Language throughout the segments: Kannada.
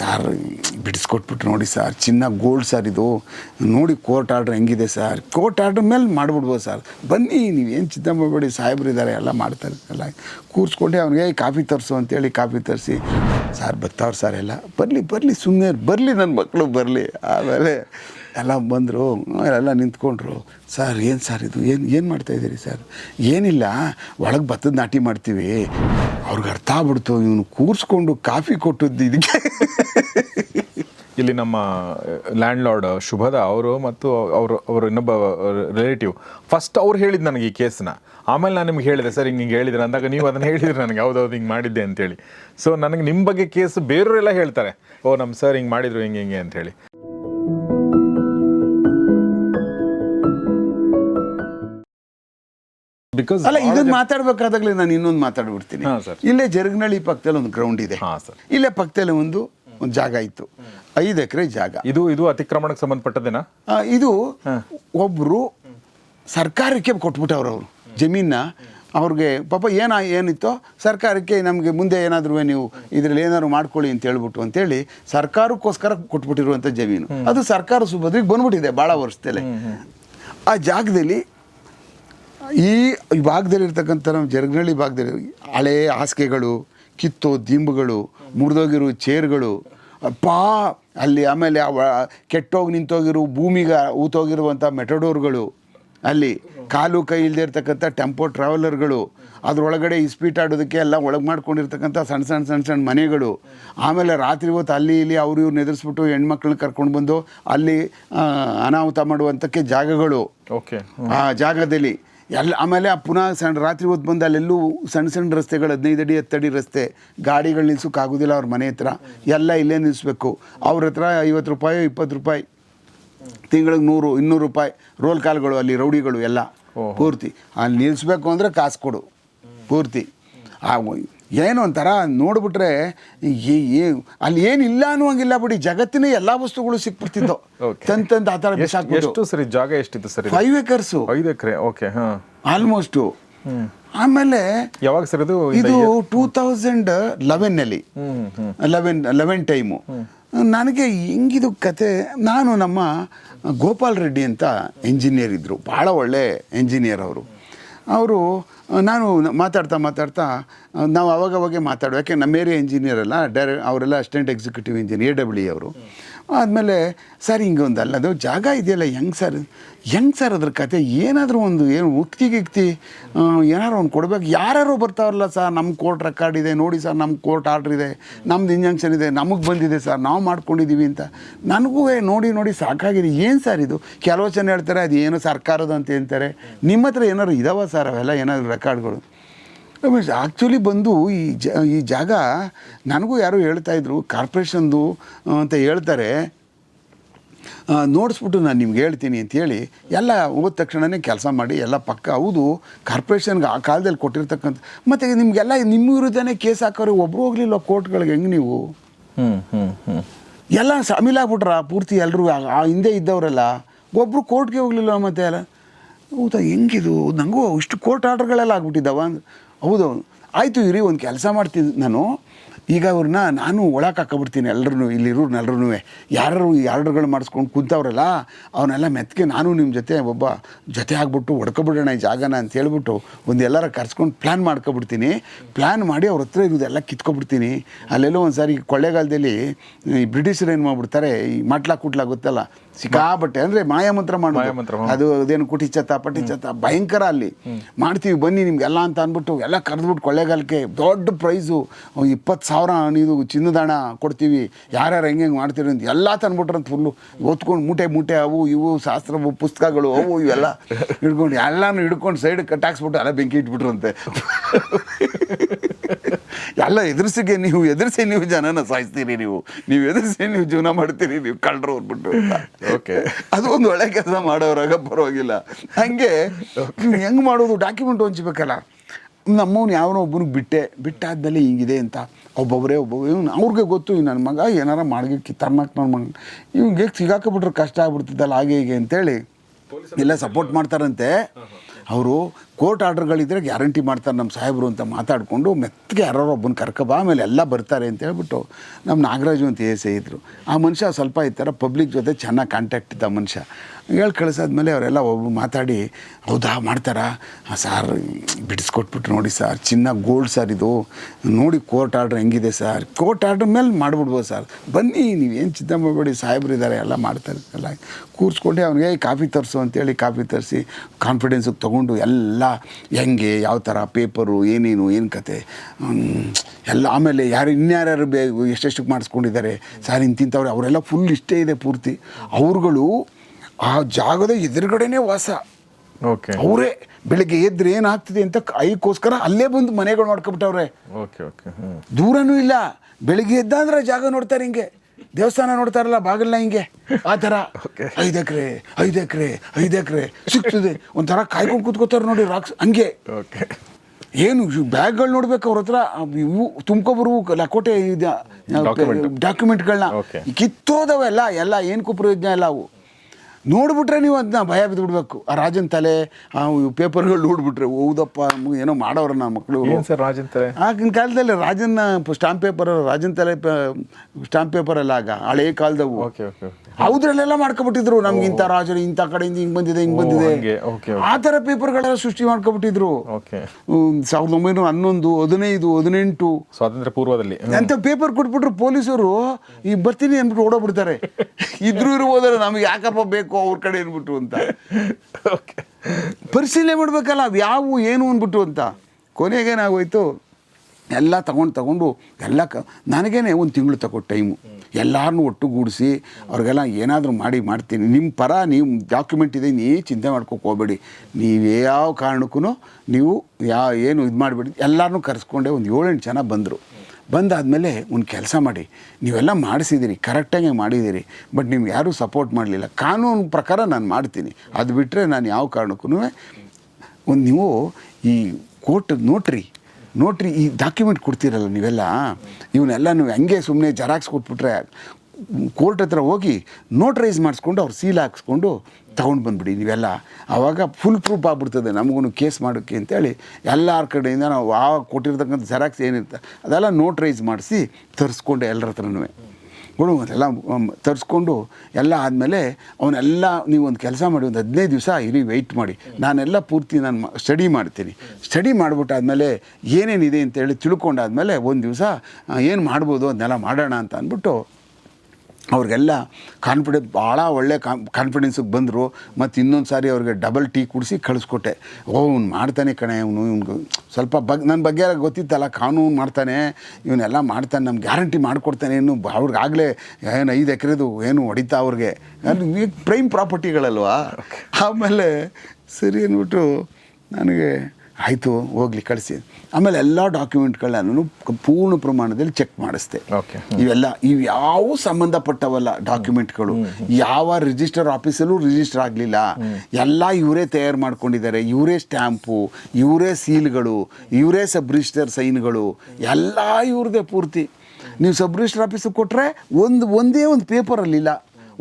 ಸಾರ್ ಬಿಡಿಸ್ಕೊಟ್ಬಿಟ್ಟು ನೋಡಿ ಸರ್, ಚಿನ್ನ ಗೋಲ್ಡ್ ಸರ್ ಇದು. ನೋಡಿ ಕೋರ್ಟ್ ಆರ್ಡ್ರ್ ಹೆಂಗಿದೆ ಸರ್. ಕೋರ್ಟ್ ಆರ್ಡ್ರ್ ಮೇಲೆ ಮಾಡಿಬಿಡ್ಬೋದು ಸರ್. ಬನ್ನಿ, ನೀವೇನು ಚಿಂತೆ ಮಾಡಬೇಡಿ ಸಾಹೇಬ್ರು ಇದ್ದಾರೆ ಎಲ್ಲ ಮಾಡ್ತಾರೆ, ಎಲ್ಲ ಕೂರಿಸ್ಕೊಂಡೆ ಅವ್ನಿಗೆ ಕಾಫಿ ತರಿಸು ಅಂತೇಳಿ ಕಾಫಿ ತರಿಸಿ. ಸರ್ ಬರ್ತಾವ್ರು ಸರ್ ಎಲ್ಲ. ಬರಲಿ ಬರಲಿ ಸುಮ್ಮನೆ ಬರಲಿ ನನ್ನ ಮಕ್ಕಳು ಬರಲಿ. ಆಮೇಲೆ ಎಲ್ಲ ಬಂದರು, ಎಲ್ಲ ನಿಂತ್ಕೊಂಡ್ರು, ಸರ್, ಏನು ಸರ್ ಇದು? ಏನು ಏನು ಮಾಡ್ತಾಯಿದ್ದೀರಿ ಸರ್? ಏನಿಲ್ಲ, ಒಳಗೆ ಭತ್ತದ ನಾಟಿ ಮಾಡ್ತೀವಿ. ಅವ್ರಿಗೆ ಅರ್ಥ ಆಗ್ಬಿಡ್ತು, ಇವನು ಕೂರಿಸ್ಕೊಂಡು ಕಾಫಿ ಕೊಟ್ಟದ್ದು ಇದಕ್ಕೆ ಇಲ್ಲಿ ನಮ್ಮ ಲ್ಯಾಂಡ್ ಲಾರ್ಡ್ ಶುಭದ ಅವರು ಮತ್ತು ಅವರು ಅವರು ಇನ್ನೊಬ್ಬ ರಿಲೇಟಿವ್ ಫಸ್ಟ್ ಅವ್ರು ಹೇಳಿದ್ದು ನನಗೆ ಈ ಕೇಸ್ನ. ಆಮೇಲೆ ನಾನು ನಿಮ್ಗೆ ಹೇಳಿದೆ, ಸರ್, ಹಿಂಗೆ ಹಿಂಗೆ ಹೇಳಿದ್ರೆ. ಅಂದಾಗ ನೀವು ಅದನ್ನು ಹೇಳಿದ್ರಿ ನನಗೆ, ಹೌದೌದು, ಹಿಂಗೆ ಮಾಡಿದ್ದೆ ಅಂತೇಳಿ. ಸೊ ನನಗೆ ನಿಮ್ಮ ಬಗ್ಗೆ ಕೇಸ್ ಬೇರೆಯವರೆಲ್ಲ ಹೇಳ್ತಾರೆ. ಓ ನಮ್ಮ ಸರ್ ಹಿಂಗೆ ಮಾಡಿದ್ರು, ಹಿಂಗೆ ಹಿಂಗೆ ಅಂತೇಳಿ. ಬಿಕಾಸ್ ಅಲ್ಲ ಇದನ್ನ ಮಾತಾಡ್ಬೇಕಾದಾಗಲೇ ನಾನು ಇನ್ನೊಂದು ಮಾತಾಡ್ಬಿಡ್ತೀನಿ. ಇಲ್ಲೇ ಜರಗನಹಳ್ಳಿ ಪಕ್ಕದಲ್ಲಿ ಒಂದು ಗ್ರೌಂಡ್ ಇದೆ. ಹಾ, ಸರ್. ಇಲ್ಲೇ ಪಕ್ಕದಲ್ಲಿ ಒಂದು ಒಂದು ಜಾಗ ಇತ್ತು. ಐದು ಎಕರೆ ಜಾಗ. ಇದು ಇದು ಅತಿಕ್ರಮಣಕ್ಕೆ ಸಂಬಂಧಪಟ್ಟದೇನಾ ಇದು ಒಬ್ರು ಸರ್ಕಾರಕ್ಕೆ ಕೊಟ್ಬಿಟ್ಟವ್ರು ಅವರು. ಜಮೀನ ಅವ್ರಿಗೆ ಪಾಪ ಏನ ಏನಿತ್ತೋ ಸರ್ಕಾರಕ್ಕೆ ನಮಗೆ ಮುಂದೆ ಏನಾದರೂ ನೀವು ಇದರಲ್ಲಿ ಏನಾದ್ರು ಮಾಡ್ಕೊಳ್ಳಿ ಅಂತ ಹೇಳ್ಬಿಟ್ಟು ಅಂತೇಳಿ ಸರ್ಕಾರಕ್ಕೋಸ್ಕರ ಕೊಟ್ಬಿಟ್ಟಿರುವಂಥ ಜಮೀನು. ಅದು ಸರ್ಕಾರ ಸುಭದ್ರಿಗೆ ಬಂದ್ಬಿಟ್ಟಿದೆ ಭಾಳ ವರ್ಷದಲ್ಲೇ. ಆ ಜಾಗದಲ್ಲಿ ಈ ಭಾಗದಲ್ಲಿರ್ತಕ್ಕಂಥ ನಮ್ಮ ಜರಗನಹಳ್ಳಿ ಭಾಗದಲ್ಲಿ ಹಳೆ ಹಾಸಿಗೆಗಳು ಕಿತ್ತು ದಿಂಬುಗಳು ಮುರಿದೋಗಿರೋ ಚೇರ್ಗಳು ಪಾ ಅಲ್ಲಿ ಆಮೇಲೆ ಕೆಟ್ಟೋಗಿ ನಿಂತೋಗಿರೋ ಭೂಮಿಗೆ ಊತೋಗಿರುವಂಥ ಮೆಟಡೋರ್ಗಳು ಅಲ್ಲಿ ಕಾಲು ಕೈ ಇಲ್ಲದೆ ಇರ್ತಕ್ಕಂಥ ಟೆಂಪೋ ಟ್ರಾವೆಲರ್ಗಳು ಅದರೊಳಗಡೆ ಇಸ್ಪೀಟ್ ಆಡೋದಕ್ಕೆ ಎಲ್ಲ ಒಳಗೆ ಮಾಡ್ಕೊಂಡಿರ್ತಕ್ಕಂಥ ಸಣ್ಣ ಸಣ್ಣ ಸಣ್ಣ ಸಣ್ಣ ಮನೆಗಳು ಆಮೇಲೆ ರಾತ್ರಿ ಹೊತ್ತು ಅಲ್ಲಿ ಇಲ್ಲಿ ಅವ್ರು ಇವ್ರು ಎದುರಿಸ್ಬಿಟ್ಟು ಹೆಣ್ಮಕ್ಳನ್ನ ಕರ್ಕೊಂಡು ಬಂದು ಅಲ್ಲಿ ಅನಾಹುತ ಮಾಡುವಂಥಕ್ಕೆ ಜಾಗಗಳು. ಓಕೆ ಆ ಜಾಗದಲ್ಲಿ ಎಲ್ಲ ಆಮೇಲೆ ಆ ಪುನಃ ಸಣ್ಣ ರಾತ್ರಿ ಹೊತ್ತು ಬಂದು ಅಲ್ಲೆಲ್ಲೂ ಸಣ್ಣ ಸಣ್ಣ ರಸ್ತೆಗಳು ಹದಿನೈದು ಅಡಿ ಹತ್ತಡಿ ರಸ್ತೆ. ಗಾಡಿಗಳು ನಿಲ್ಸೋಕ್ಕಾಗೋದಿಲ್ಲ ಅವ್ರ ಮನೆ ಹತ್ರ. ಎಲ್ಲ ಇಲ್ಲೇ ನಿಲ್ಲಿಸ್ಬೇಕು ಅವ್ರ ಹತ್ರ ಐವತ್ತು ರೂಪಾಯಿ ಇಪ್ಪತ್ತು ರೂಪಾಯಿ. ತಿಂಗಳಿಗೆ ನೂರು ಇನ್ನೂರು ರೂಪಾಯಿ. ರೋಲ್ ಕಾಲ್ಗಳು ಅಲ್ಲಿ ರೌಡಿಗಳು ಎಲ್ಲ. ಪೂರ್ತಿ. ಅಲ್ಲಿ ನಿಲ್ಲಿಸ್ಬೇಕು ಅಂದರೆ ಕಾಸು ಕೊಡು. ಪೂರ್ತಿ. ಆ ಏನು ಒಂಥರ ನೋಡ್ಬಿಟ್ರೆ ಅಲ್ಲಿ ಏನಿಲ್ಲ ಅನ್ನುವಂಗಿಲ್ಲ ಬಿಡಿ. ಜಗತ್ತಿನ ಎಲ್ಲ ವಸ್ತುಗಳು ಸಿಕ್ಬಿಡ್ತಿದ್ದು. Okay. ತಂದು ತಂದು ಆ ಥರ ಎಷ್ಟು ಸರಿ ಜಾಗ ಎಷ್ಟಿತ್ತು ಸರಿ? ಫೈವ್ ಏಕರ್ಸು ಐದು ಎಕರೆ ಓಕೆ ಹಾಂ. ಆಲ್ಮೋಸ್ಟು ಆಮೇಲೆ ಯಾವಾಗ ಸರ್ ಇದು? ಇದು ಟೂ ತೌಸಂಡ್ ಲೆವೆನ್ನಲ್ಲಿ ಲೆವೆನ್ ಲೆವೆನ್ ಟೈಮು ನನಗೆ ಹೆಂಗಿದು ಕತೆ ನಾನು ನಮ್ಮ ಗೋಪಾಲ್ ರೆಡ್ಡಿ ಅಂತ ಇಂಜಿನಿಯರ್ ಇದ್ದರು ಭಾಳ ಒಳ್ಳೆ ಎಂಜಿನಿಯರ್ ಅವರು. ಅವರು ನಾನು ಮಾತಾಡ್ತಾ ಮಾತಾಡ್ತಾ ನಾವು ಅವಾಗವಾಗೆ ಮಾತಾಡುವ, ಯಾಕೆ, ನಮ್ಮ ಏರಿಯಾ ಇಂಜಿನಿಯರ್ ಅಲ್ಲ ಡೈರೆ ಅವರೆಲ್ಲ assistant executive engineer A W ಅವರು. ಆದಮೇಲೆ, ಸರ್, ಹಿಂಗೆ ಒಂದು ಅಲ್ಲ ಅದು ಜಾಗ ಇದೆಯಲ್ಲ, ಹೆಂಗೆ ಸರ್? ಹೆಂಗೆ ಸರ್ ಅದ್ರ ಕತೆ? ಏನಾದರೂ ಒಂದು, ಏನು ಉಕ್ತಿ ಗಿಕ್ತಿ ಏನಾದ್ರು ಒಂದು ಕೊಡ್ಬೇಕು. ಯಾರ್ಯಾರು ಬರ್ತಾರಲ್ಲ ಸರ್ ನಮ್ಮ ಕೋರ್ಟ್ ರೆಕಾರ್ಡ್ ಇದೆ, ನೋಡಿ ಸರ್ ನಮ್ಮ ಕೋರ್ಟ್ ಆರ್ಡ್ರ್ ಇದೆ, ನಮ್ದು ಇಂಜಂಕ್ಷನ್ ಇದೆ, ನಮಗೆ ಬಂದಿದೆ ಸರ್, ನಾವು ಮಾಡ್ಕೊಂಡಿದ್ದೀವಿ ಅಂತ. ನನಗೂ ನೋಡಿ ನೋಡಿ, ಸಾಕಾಗಿದೆ. ಏನು ಸರ್ ಇದು? ಕೆಲವು ಜನ ಹೇಳ್ತಾರೆ ಅದು ಏನು ಸರ್ಕಾರದ ಅಂತ ಹೇಳ್ತಾರೆ ನಿಮ್ಮ ಹತ್ರ ಏನಾದ್ರು ಇದಾವ ಸರ್ ಅವೆಲ್ಲ? ಏನಾದರೂ ರೆಕಾರ್ಡ್ಗಳು ಆ್ಯಕ್ಚುಲಿ ಬಂದು ಈ ಜ ಈ ಜಾಗ ನನಗೂ ಯಾರೋ ಹೇಳ್ತಾಯಿದ್ರು ಕಾರ್ಪೊರೇಷನ್ದು ಅಂತ ಹೇಳ್ತಾರೆ. ನೋಡಿಸ್ಬಿಟ್ಟು ನಾನು ನಿಮ್ಗೆ ಹೇಳ್ತೀನಿ ಅಂತೇಳಿ ಎಲ್ಲ ಹೋದ ತಕ್ಷಣವೇ ಕೆಲಸ ಮಾಡಿ ಎಲ್ಲ ಪಕ್ಕ ಹೌದು ಕಾರ್ಪೊರೇಷನ್ಗೆ ಆ ಕಾಲದಲ್ಲಿ ಕೊಟ್ಟಿರ್ತಕ್ಕಂಥ ಮತ್ತು ನಿಮಗೆಲ್ಲ ನಿಮ್ಮ ವಿರುದ್ಧನೇ ಕೇಸ್ ಹಾಕೋರು ಒಬ್ಬರು ಹೋಗಲಿಲ್ಲ ಕೋರ್ಟ್ಗಳಿಗೆ ಹೆಂಗೆ ನೀವು? ಹ್ಞೂ ಹ್ಞೂ ಹ್ಞೂ ಎಲ್ಲ ಶಾಮೀಲಾಗ್ಬಿಟ್ರ ಪೂರ್ತಿ ಎಲ್ಲರೂ ಆ ಹಿಂದೆ ಇದ್ದವರೆಲ್ಲ? ಒಬ್ಬರು ಕೋರ್ಟ್ಗೆ ಹೋಗಲಿಲ್ಲ ಮತ್ತೆ ಎಲ್ಲ? ಹೌದಾ ಹೆಂಗಿದು? ನನಗೂ ಇಷ್ಟು ಕೋರ್ಟ್ ಆರ್ಡರ್ಗಳೆಲ್ಲ ಆಗ್ಬಿಟ್ಟಿದ್ದಾವ ಹೌದು. ಆಯಿತು ಇರಿ, ಒಂದು ಕೆಲಸ ಮಾಡ್ತೀನಿ ನಾನು. ಈಗ ಅವ್ರನ್ನ ನಾನು ಒಳಕ್ಕೆ ಹಾಕೊಬಿಡ್ತೀನಿ ಎಲ್ಲರೂ ಇಲ್ಲಿರೋರ್ನ ಎಲ್ಲರೂ ಯಾರು ಈ ಆರ್ಡರ್ಗಳು ಮಾಡಿಸ್ಕೊಂಡು ಕುಂತವ್ರಲ್ಲ ಅವನ್ನೆಲ್ಲ ಮೆತ್ತಗೆ ನಾನು ನಿಮ್ಮ ಜೊತೆ ಒಬ್ಬ ಜೊತೆ ಆಗ್ಬಿಟ್ಟು ಹೊಡ್ಕೊಬಿಡೋಣ ಈ ಜಾಗನ ಅಂತ ಹೇಳ್ಬಿಟ್ಟು ಒಂದು ಎಲ್ಲರ ಕರ್ಸ್ಕೊಂಡು ಪ್ಲ್ಯಾನ್ ಮಾಡ್ಕೊಬಿಡ್ತೀನಿ. ಪ್ಲ್ಯಾನ್ ಮಾಡಿ ಅವ್ರ ಹತ್ರ ಇರೋದೆಲ್ಲ ಕಿತ್ಕೊಬಿಡ್ತೀನಿ. ಅಲ್ಲೆಲ್ಲೋ ಒಂದು ಸಾರಿ ಕೊಳ್ಳೆಗಾಲದಲ್ಲಿ ಈ ಬ್ರಿಟಿಷರು ಏನು ಮಾಡ್ಬಿಡ್ತಾರೆ, ಈ ಮಟ್ಲಾ ಕುಟ್ಲಾ ಗೊತ್ತಲ್ಲ ಸಿಕ್ಕಾಬಟ್ಟೆ ಅಂದರೆ ಮಾಯಮಂತ್ರ ಮಾಡೋದು. ಅದು ಅದೇನು ಕುಟಿಚತ್ತ ಪಟಿಚತ್ತ ಭಯಂಕರ ಅಲ್ಲಿ. ಮಾಡ್ತೀವಿ ಬನ್ನಿ ನಿಮ್ಗೆಲ್ಲ ಅಂತ ಅಂದ್ಬಿಟ್ಟು ಎಲ್ಲ ಕರೆದ್ಬಿಟ್ಟು ಕೊಳ್ಳೇಗಾಲಕ್ಕೆ ದೊಡ್ಡ ಪ್ರೈಸು ಇಪ್ಪತ್ತು ಸಾವಿರ ನೀವು ಚಿನ್ನದ ಹಣ ಕೊಡ್ತೀವಿ. ಯಾರ್ಯಾರು ಹೆಂಗೆ ಹೆಂಗೆ ಮಾಡ್ತೀರಿ ಅಂತ ಎಲ್ಲ ತಂದ್ಬಿಟ್ರಂತ ಫುಲ್ಲು ಓದ್ಕೊಂಡು ಮೂಟೆ ಮೂಟೆ ಅವು ಇವು ಶಾಸ್ತ್ರ ಪುಸ್ತಕಗಳು ಅವು ಇವೆಲ್ಲ ಹಿಡ್ಕೊಂಡು ಎಲ್ಲನೂ ಹಿಡ್ಕೊಂಡು ಸೈಡ್ ಕಟ್ಟಾಕ್ಸ್ಬಿಟ್ಟು ಎಲ್ಲ ಬೆಂಕಿ ಇಟ್ಬಿಟ್ರಂತೆ. ಎಲ್ಲ ಎದುರಿಸಿಗೆ ನೀವು ಎದುರಿಸಿ ನೀವು ಜನನ ಸಾಯಿಸ್ತೀರಿ ನೀವು. ನೀವು ಎದುರಿಸಿ ನೀವು ಜೀವನ ಮಾಡ್ತೀರಿ ನೀವು ಕಳ್ಳರು ಹೋಗ್ಬಿಟ್ಟು. ಓಕೆ. ಅದು ಒಂದು ಒಳ್ಳೆ ಕೆಲಸ ಮಾಡೋರಾಗ ಪರವಾಗಿಲ್ಲ. ಹಂಗೆ ಹೆಂಗೆ ಮಾಡೋದು? ಡಾಕ್ಯುಮೆಂಟ್ ಹೊಂಚ್ಬೇಕಲ್ಲ. ನಮ್ಮವ್ನು ಯಾವನೋ ಒಬ್ಬನಿಗೆ ಬಿಟ್ಟೆ. ಬಿಟ್ಟಾದ್ಮೇಲೆ ಹಿಂಗಿದೆ ಅಂತ. ಒಬ್ಬೊಬ್ಬರೇ ಒಬ್ಬೊಬ್ಬ ಇವ್ನು ಅವ್ರಿಗೆ ಗೊತ್ತು ಈ ನನ್ನ ಮಗ ಏನಾರ ಮಾಡಿ ಕಿತ್ತರ್ನಾಕ್ ನನ್ನ ಮಗ. ಇವ್ಗೆ ಸಿಗಾಕಬಿಟ್ರೆ ಕಷ್ಟ ಆಗ್ಬಿಡ್ತಿದ್ದಲ್ಲ ಹಾಗೆ ಹೀಗೆ ಅಂತೇಳಿ. ಎಲ್ಲ ಸಪೋರ್ಟ್ ಮಾಡ್ತಾರಂತೆ. ಅವರು ಕೋರ್ಟ್ ಆರ್ಡರ್ಗಳಿದ್ರೆ ಗ್ಯಾರಂಟಿ ಮಾಡ್ತಾರೆ ನಮ್ಮ ಸಾಹೇಬರು ಅಂತ ಮಾತಾಡಿಕೊಂಡು ಮೆತ್ತಗೆ ಯಾರೋ ಒಬ್ಬನ ಕರ್ಕಬ ಆಮೇಲೆ ಎಲ್ಲ ಬರ್ತಾರೆ ಅಂತ ಹೇಳ್ಬಿಟ್ಟು ನಮ್ಮ ನಾಗರಾಜು ಅಂತ ಎ ಇದ್ದರು ಆ ಮನುಷ್ಯ ಸ್ವಲ್ಪ ಈ ಥರ ಪಬ್ಲಿಕ್ ಜೊತೆ ಚೆನ್ನಾಗಿ ಕಾಂಟ್ಯಾಕ್ಟ್ ಇದ್ದ ಮನುಷ್ಯ. ಹೇಳಿ ಕಳಿಸಾದ್ಮೇಲೆ ಅವರೆಲ್ಲ ಒಬ್ಬರು ಮಾತಾಡಿ, ಹೌದಾ, ಮಾಡ್ತಾರಾ? ಸಾರ್ ಬಿಡಿಸ್ಕೊಟ್ಬಿಟ್ಟು ನೋಡಿ ಸರ್, ಚಿನ್ನ ಗೋಲ್ಡ್ ಸರ್ ಇದು. ನೋಡಿ ಕೋರ್ಟ್ ಆರ್ಡ್ರ್ ಹೆಂಗಿದೆ ಸರ್. ಕೋರ್ಟ್ ಆರ್ಡ್ರ್ ಮೇಲೆ ಮಾಡಿಬಿಡ್ಬೋದು ಸರ್. ಬನ್ನಿ ನೀವೇನು ಚಿಂತೆ ಮಾಡಬೇಡಿ, ಸಾಹೇಬ್ರು ಇದ್ದಾರೆ ಎಲ್ಲ ಮಾಡ್ತಾರೆ ಎಲ್ಲ ಕೂರಿಸ್ಕೊಂಡು ಅವ್ನಿಗೆ ಕಾಫಿ ತರಿಸು ಅಂತೇಳಿ ಕಾಫಿ ತರಿಸಿ ಕಾನ್ಫಿಡೆನ್ಸಿಗೆ ತೊಗೊಂಡು ಎಲ್ಲ ಹೆಂಗೆ ಯಾವ ಥರ ಪೇಪರು ಏನೇನು ಏನು ಕತೆ? ಎಲ್ಲ ಆಮೇಲೆ ಯಾರು ಇನ್ಯಾರ್ಯಾರು ಬೇ ಎಷ್ಟೆಷ್ಟಕ್ಕೆ ಮಾಡಿಸ್ಕೊಂಡಿದ್ದಾರೆ? ಸರ್ ಇಂತಿಂಥವ್ರು ಅವರೆಲ್ಲ ಫುಲ್ ಇಷ್ಟೇ ಇದೆ ಪೂರ್ತಿ. ಅವ್ರುಗಳು ಆ ಜಾಗದ ಎದುರುಗಡೆನೇ ವಾಸ. ಓಕೆ. ಅವರೇ ಬೆಳಿಗ್ಗೆ ಎದ್ರೆ ಏನಾಗ್ತಿದೆ ಅಂತ ಐಗೋಸ್ಕರ ಅಲ್ಲೇ ಬಂದು ಮನೆಗಳು ಮಾಡ್ಕೊಬಿಟ್ಟವ್ರೆ ಓಕೆ ಓಕೆ ದೂರನೂ ಇಲ್ಲ. ಬೆಳಿಗ್ಗೆ ಎದ್ದಾದ್ರೆ ಜಾಗ ನೋಡ್ತಾರೆ ಹಿಂಗೆ. ದೇವಸ್ಥಾನ ನೋಡ್ತಾರಲ್ಲ ಬಾಗಿಲ್ಲ ಹಿಂಗೆ? ಆ ಥರ. ಐದು ಎಕರೆ ಐದು ಎಕರೆ ಐದು ಎಕರೆ. ಸಿಗ್ತದೆ. ಒಂಥರ ಕಾಯ್ಕೊಂಡು ಕೂತ್ಕೋತಾರೆ ನೋಡಿ ರಾಕ್ಸ್ ಹಂಗೆ. ಓಕೆ ಏನು ಬ್ಯಾಗ್ಗಳು ನೋಡ್ಬೇಕು ಅವ್ರ ಹತ್ರ. ಇವು ತುಂಬ್ಕೊಬರ್ಬೇಕು ಲಕೋಟೆ. ಡಾಕ್ಯುಮೆಂಟ್ಗಳನ್ನ. ಕಿತ್ತೋದವೆಲ್ಲ ಎಲ್ಲ ಏನಕ್ಕೂ ಪ್ರಯೋಜನ ಇಲ್ಲ ಅವು. ನೋಡ್ಬಿಟ್ರೆ ನೀವು ಅದನ್ನ ಭಯ ಬಿದ್ದುಬಿಡ್ಬೇಕು ಆ ರಾಜನ್ ತಲೆ ಆ ಪೇಪರ್ಗಳು ನೋಡ್ಬಿಟ್ರೆ ಹೌದಪ್ಪ ನಮ್ಗೆ ಏನೋ ಮಾಡೋರು ನಮ್ಮ ಮಕ್ಕಳು ಏನು ರಾಜನ ತಲೆ? ಆಗಿನ ಕಾಲದಲ್ಲಿ ರಾಜನ್ ಸ್ಟಾಂಪ್ ಪೇಪರ್ ರಾಜನ್ ತಲೆ ಸ್ಟಾಂಪ್ ಪೇಪರ್ ಎಲ್ಲ ಆಗ ಹಳೆ ಕಾಲದವು. ಅವ್ದ್ರಲ್ಲೆಲ್ಲ ಮಾಡ್ಕೊಬಿಟ್ಟಿದ್ರು. ನಮ್ಗೆ ಇಂಥ ರಾಜರು ಇಂಥ ಕಡೆಯಿಂದ ಹಿಂಗ್ ಬಂದಿದೆ ಹಿಂಗ್ ಬಂದಿದೆ. ಆ ಥರ ಪೇಪರ್ಗಳೆಲ್ಲ ಸೃಷ್ಟಿ ಮಾಡ್ಕೊಬಿಟ್ಟಿದ್ರು. ಸಾವಿರದ ಒಂಬೈನೂರ ಹನ್ನೊಂದು ಹದಿನೈದು ಹದಿನೆಂಟು. ಸ್ವಾತಂತ್ರ್ಯ ಪೂರ್ವದಲ್ಲಿ ಅಂತ ಪೇಪರ್ ಕೊಟ್ಬಿಟ್ರು ಪೊಲೀಸರು ಈ ಬರ್ತೀನಿ ಅಂದ್ಬಿಟ್ಟು ಓಡೋಗ್ಬಿಡ್ತಾರೆ. ಇದ್ರು ಇರ್ಬೋದಲ್ಲ ನಮ್ಗೆ ಯಾಕಪ್ಪ ಬೇಕು? ಅವ್ರ ಕಡೆ ಅಂದ್ಬಿಟ್ಟು ಅಂತ. ಓಕೆ ಪರಿಶೀಲನೆ ಮಾಡಬೇಕಲ್ಲ ಅದು ಯಾವುವು ಏನು ಅಂದ್ಬಿಟ್ಟು ಅಂತ. ಕೊನೆಗೇನಾಗೋಯ್ತು ಎಲ್ಲ ತಗೊಂಡು ತಗೊಂಡು ಎಲ್ಲ ಕ ನನಗೇನೆ ಒಂದು ತಿಂಗಳು ತಗೋ ಟೈಮು. ಎಲ್ಲರನ್ನೂ ಒಟ್ಟುಗೂಡಿಸಿ ಅವ್ರಿಗೆಲ್ಲ ಏನಾದರೂ ಮಾಡಿ ಮಾಡ್ತೀನಿ. ನಿಮ್ಮ ಪರ ನಿಮ್ಮ ಡಾಕ್ಯುಮೆಂಟ್ ಇದೆ ನೀ ಚಿಂತೆ ಮಾಡ್ಕೊಕ್ಕೆ ಹೋಗ್ಬೇಡಿ. ನೀವು ಯಾವ ಕಾರಣಕ್ಕೂ ನೀವು ಯಾ ಏನು ಇದು ಮಾಡಬೇಡಿ. ಎಲ್ಲರನ್ನೂ ಕರೆಸ್ಕೊಂಡೆ ಒಂದು ಏಳೆಂಟು ಜನ ಬಂದರು. ಬಂದಾದಮೇಲೆ ಒಂದು ಕೆಲಸ ಮಾಡಿ. ನೀವೆಲ್ಲ ಮಾಡಿಸಿದ್ದೀರಿ ಕರೆಕ್ಟಾಗಿ ಮಾಡಿದ್ದೀರಿ ಬಟ್ ನಿಮ್ಗೆ ಯಾರೂ ಸಪೋರ್ಟ್ ಮಾಡಲಿಲ್ಲ. ಕಾನೂನು ಪ್ರಕಾರ ನಾನು ಮಾಡ್ತೀನಿ. ಅದು ಬಿಟ್ಟರೆ ನಾನು ಯಾವ ಕಾರಣಕ್ಕೂ ಒಂದು ನೀವು ಈ ಕೋರ್ಟ್ ನೋಟ್ರಿ ನೋಟ್ರಿ ಈ ಡಾಕ್ಯುಮೆಂಟ್ ಕೊಡ್ತೀರಲ್ಲ ನೀವೆಲ್ಲ? ಇವನ್ನೆಲ್ಲ ನೀವು ಹೆಂಗೆ ಸುಮ್ಮನೆ ಜೆರಾಕ್ಸ್ ಕೊಟ್ಬಿಟ್ರೆ, ಕೋರ್ಟ್ ಹತ್ರ ಹೋಗಿ ನೋಟ್ರೈಸ್ ಮಾಡಿಸ್ಕೊಂಡು ಅವ್ರು ಸೀಲ್ ಹಾಕ್ಸ್ಕೊಂಡು ತೊಗೊಂಡು ಬಂದ್ಬಿಡಿ, ನೀವೆಲ್ಲ ಆವಾಗ ಫುಲ್ ಪ್ರೂಫ್ ಆಗಿಬಿಡ್ತದೆ ನಮಗೂ ಕೇಸ್ ಮಾಡೋಕ್ಕೆ ಅಂತೇಳಿ ಎಲ್ಲರ ಕಡೆಯಿಂದ ನಾವು ಆ ಕೊಟ್ಟಿರ್ತಕ್ಕಂಥ ಜೆರಾಕ್ಸ್ ಏನಿರುತ್ತೆ ಅದೆಲ್ಲ ನೋಟ್ರೈಸ್ ಮಾಡಿಸಿ ತರಿಸ್ಕೊಂಡು ಎಲ್ಲರ ಹತ್ರನೂ ಗುಣ ಅದೆಲ್ಲ ತರಿಸ್ಕೊಂಡು ಎಲ್ಲ ಆದಮೇಲೆ ಅವನ್ನೆಲ್ಲ ನೀವು ಒಂದು ಕೆಲಸ ಮಾಡಿ ಒಂದು ಹದಿನೈದು ದಿವಸ ಇರಿ ವೆಯ್ಟ್ ಮಾಡಿ. ನಾನೆಲ್ಲ ಪೂರ್ತಿ ನಾನು ಸ್ಟಡಿ ಮಾಡ್ತೀನಿ. ಸ್ಟಡಿ ಮಾಡಿಬಿಟ್ಟಾದ್ಮೇಲೆ ಏನೇನಿದೆ ಅಂತೇಳಿ ತಿಳ್ಕೊಂಡಾದ್ಮೇಲೆ ಒಂದು ದಿವಸ ಏನು ಮಾಡ್ಬೋದು ಅದನ್ನೆಲ್ಲ ಮಾಡೋಣ ಅಂತ ಅಂದ್ಬಿಟ್ಟು ಅವ್ರಿಗೆಲ್ಲ ಕಾನ್ಫಿಡೆನ್ಸ್ ಭಾಳ ಒಳ್ಳೆ ಕಾನ್ ಕಾನ್ಫಿಡೆನ್ಸಿಗೆ ಬಂದರು ಮತ್ತು ಇನ್ನೊಂದು ಸಾರಿ ಅವ್ರಿಗೆ ಡಬಲ್ ಟೀ ಕುಡಿಸಿ ಕಳಿಸ್ಕೊಟ್ಟೆ. ಓ ಅವ್ನು ಮಾಡ್ತಾನೆ ಕಣೆ ಅವನು ಇವ್ನಿಗೆ ಸ್ವಲ್ಪ ಬಗ್ ನನ್ನ ಬಗ್ಗೆ ಎಲ್ಲ ಗೊತ್ತಿತ್ತಲ್ಲ ಕಾನೂನು ಮಾಡ್ತಾನೆ ಇವನ್ನೆಲ್ಲ ಮಾಡ್ತಾನೆ ನಮ್ಮ ಗ್ಯಾರಂಟಿ ಮಾಡಿಕೊಡ್ತಾನೆ ಏನು ಅವ್ರಿಗಾಗಲೇ ಏನು ಐದು ಎಕರೆದು ಏನು ಹೊಡಿತಾ ಅವ್ರಿಗೆ. ಪ್ರೈಮ್ ಪ್ರಾಪರ್ಟಿಗಳಲ್ವಾ ಆಮೇಲೆ ಸರಿ ಅಂದ್ಬಿಟ್ಟು ನನಗೆ ಆಯಿತು ಹೋಗ್ಲಿ ಕಳಿಸಿ. ಆಮೇಲೆ ಎಲ್ಲ ಡಾಕ್ಯುಮೆಂಟ್ಗಳನ್ನೂ ಪೂರ್ಣ ಪ್ರಮಾಣದಲ್ಲಿ ಚೆಕ್ ಮಾಡಿಸ್ದೆ ಓಕೆ ಇವೆಲ್ಲ ಇವು ಯಾವ ಸಂಬಂಧಪಟ್ಟವಲ್ಲ ಡಾಕ್ಯುಮೆಂಟ್ಗಳು ಯಾವ ರಿಜಿಸ್ಟರ್ ಆಫೀಸಲ್ಲೂ ರಿಜಿಸ್ಟರ್ ಆಗಲಿಲ್ಲ. ಎಲ್ಲ ಇವರೇ ತಯಾರು ಮಾಡ್ಕೊಂಡಿದ್ದಾರೆ. ಇವರೇ ಸ್ಟ್ಯಾಂಪು ಇವರೇ ಸೀಲ್ಗಳು ಇವರೇ ಸಬ್ ರಿಜಿಸ್ಟರ್ ಸೈನ್ಗಳು ಎಲ್ಲ ಇವ್ರದೇ ಪೂರ್ತಿ. ನೀವು ಸಬ್ ರಿಜಿಸ್ಟರ್ ಆಫೀಸಿಗೆ ಕೊಟ್ಟರೆ ಒಂದು ಒಂದೇ ಒಂದು ಪೇಪರಲ್ಲಿಲ್ಲ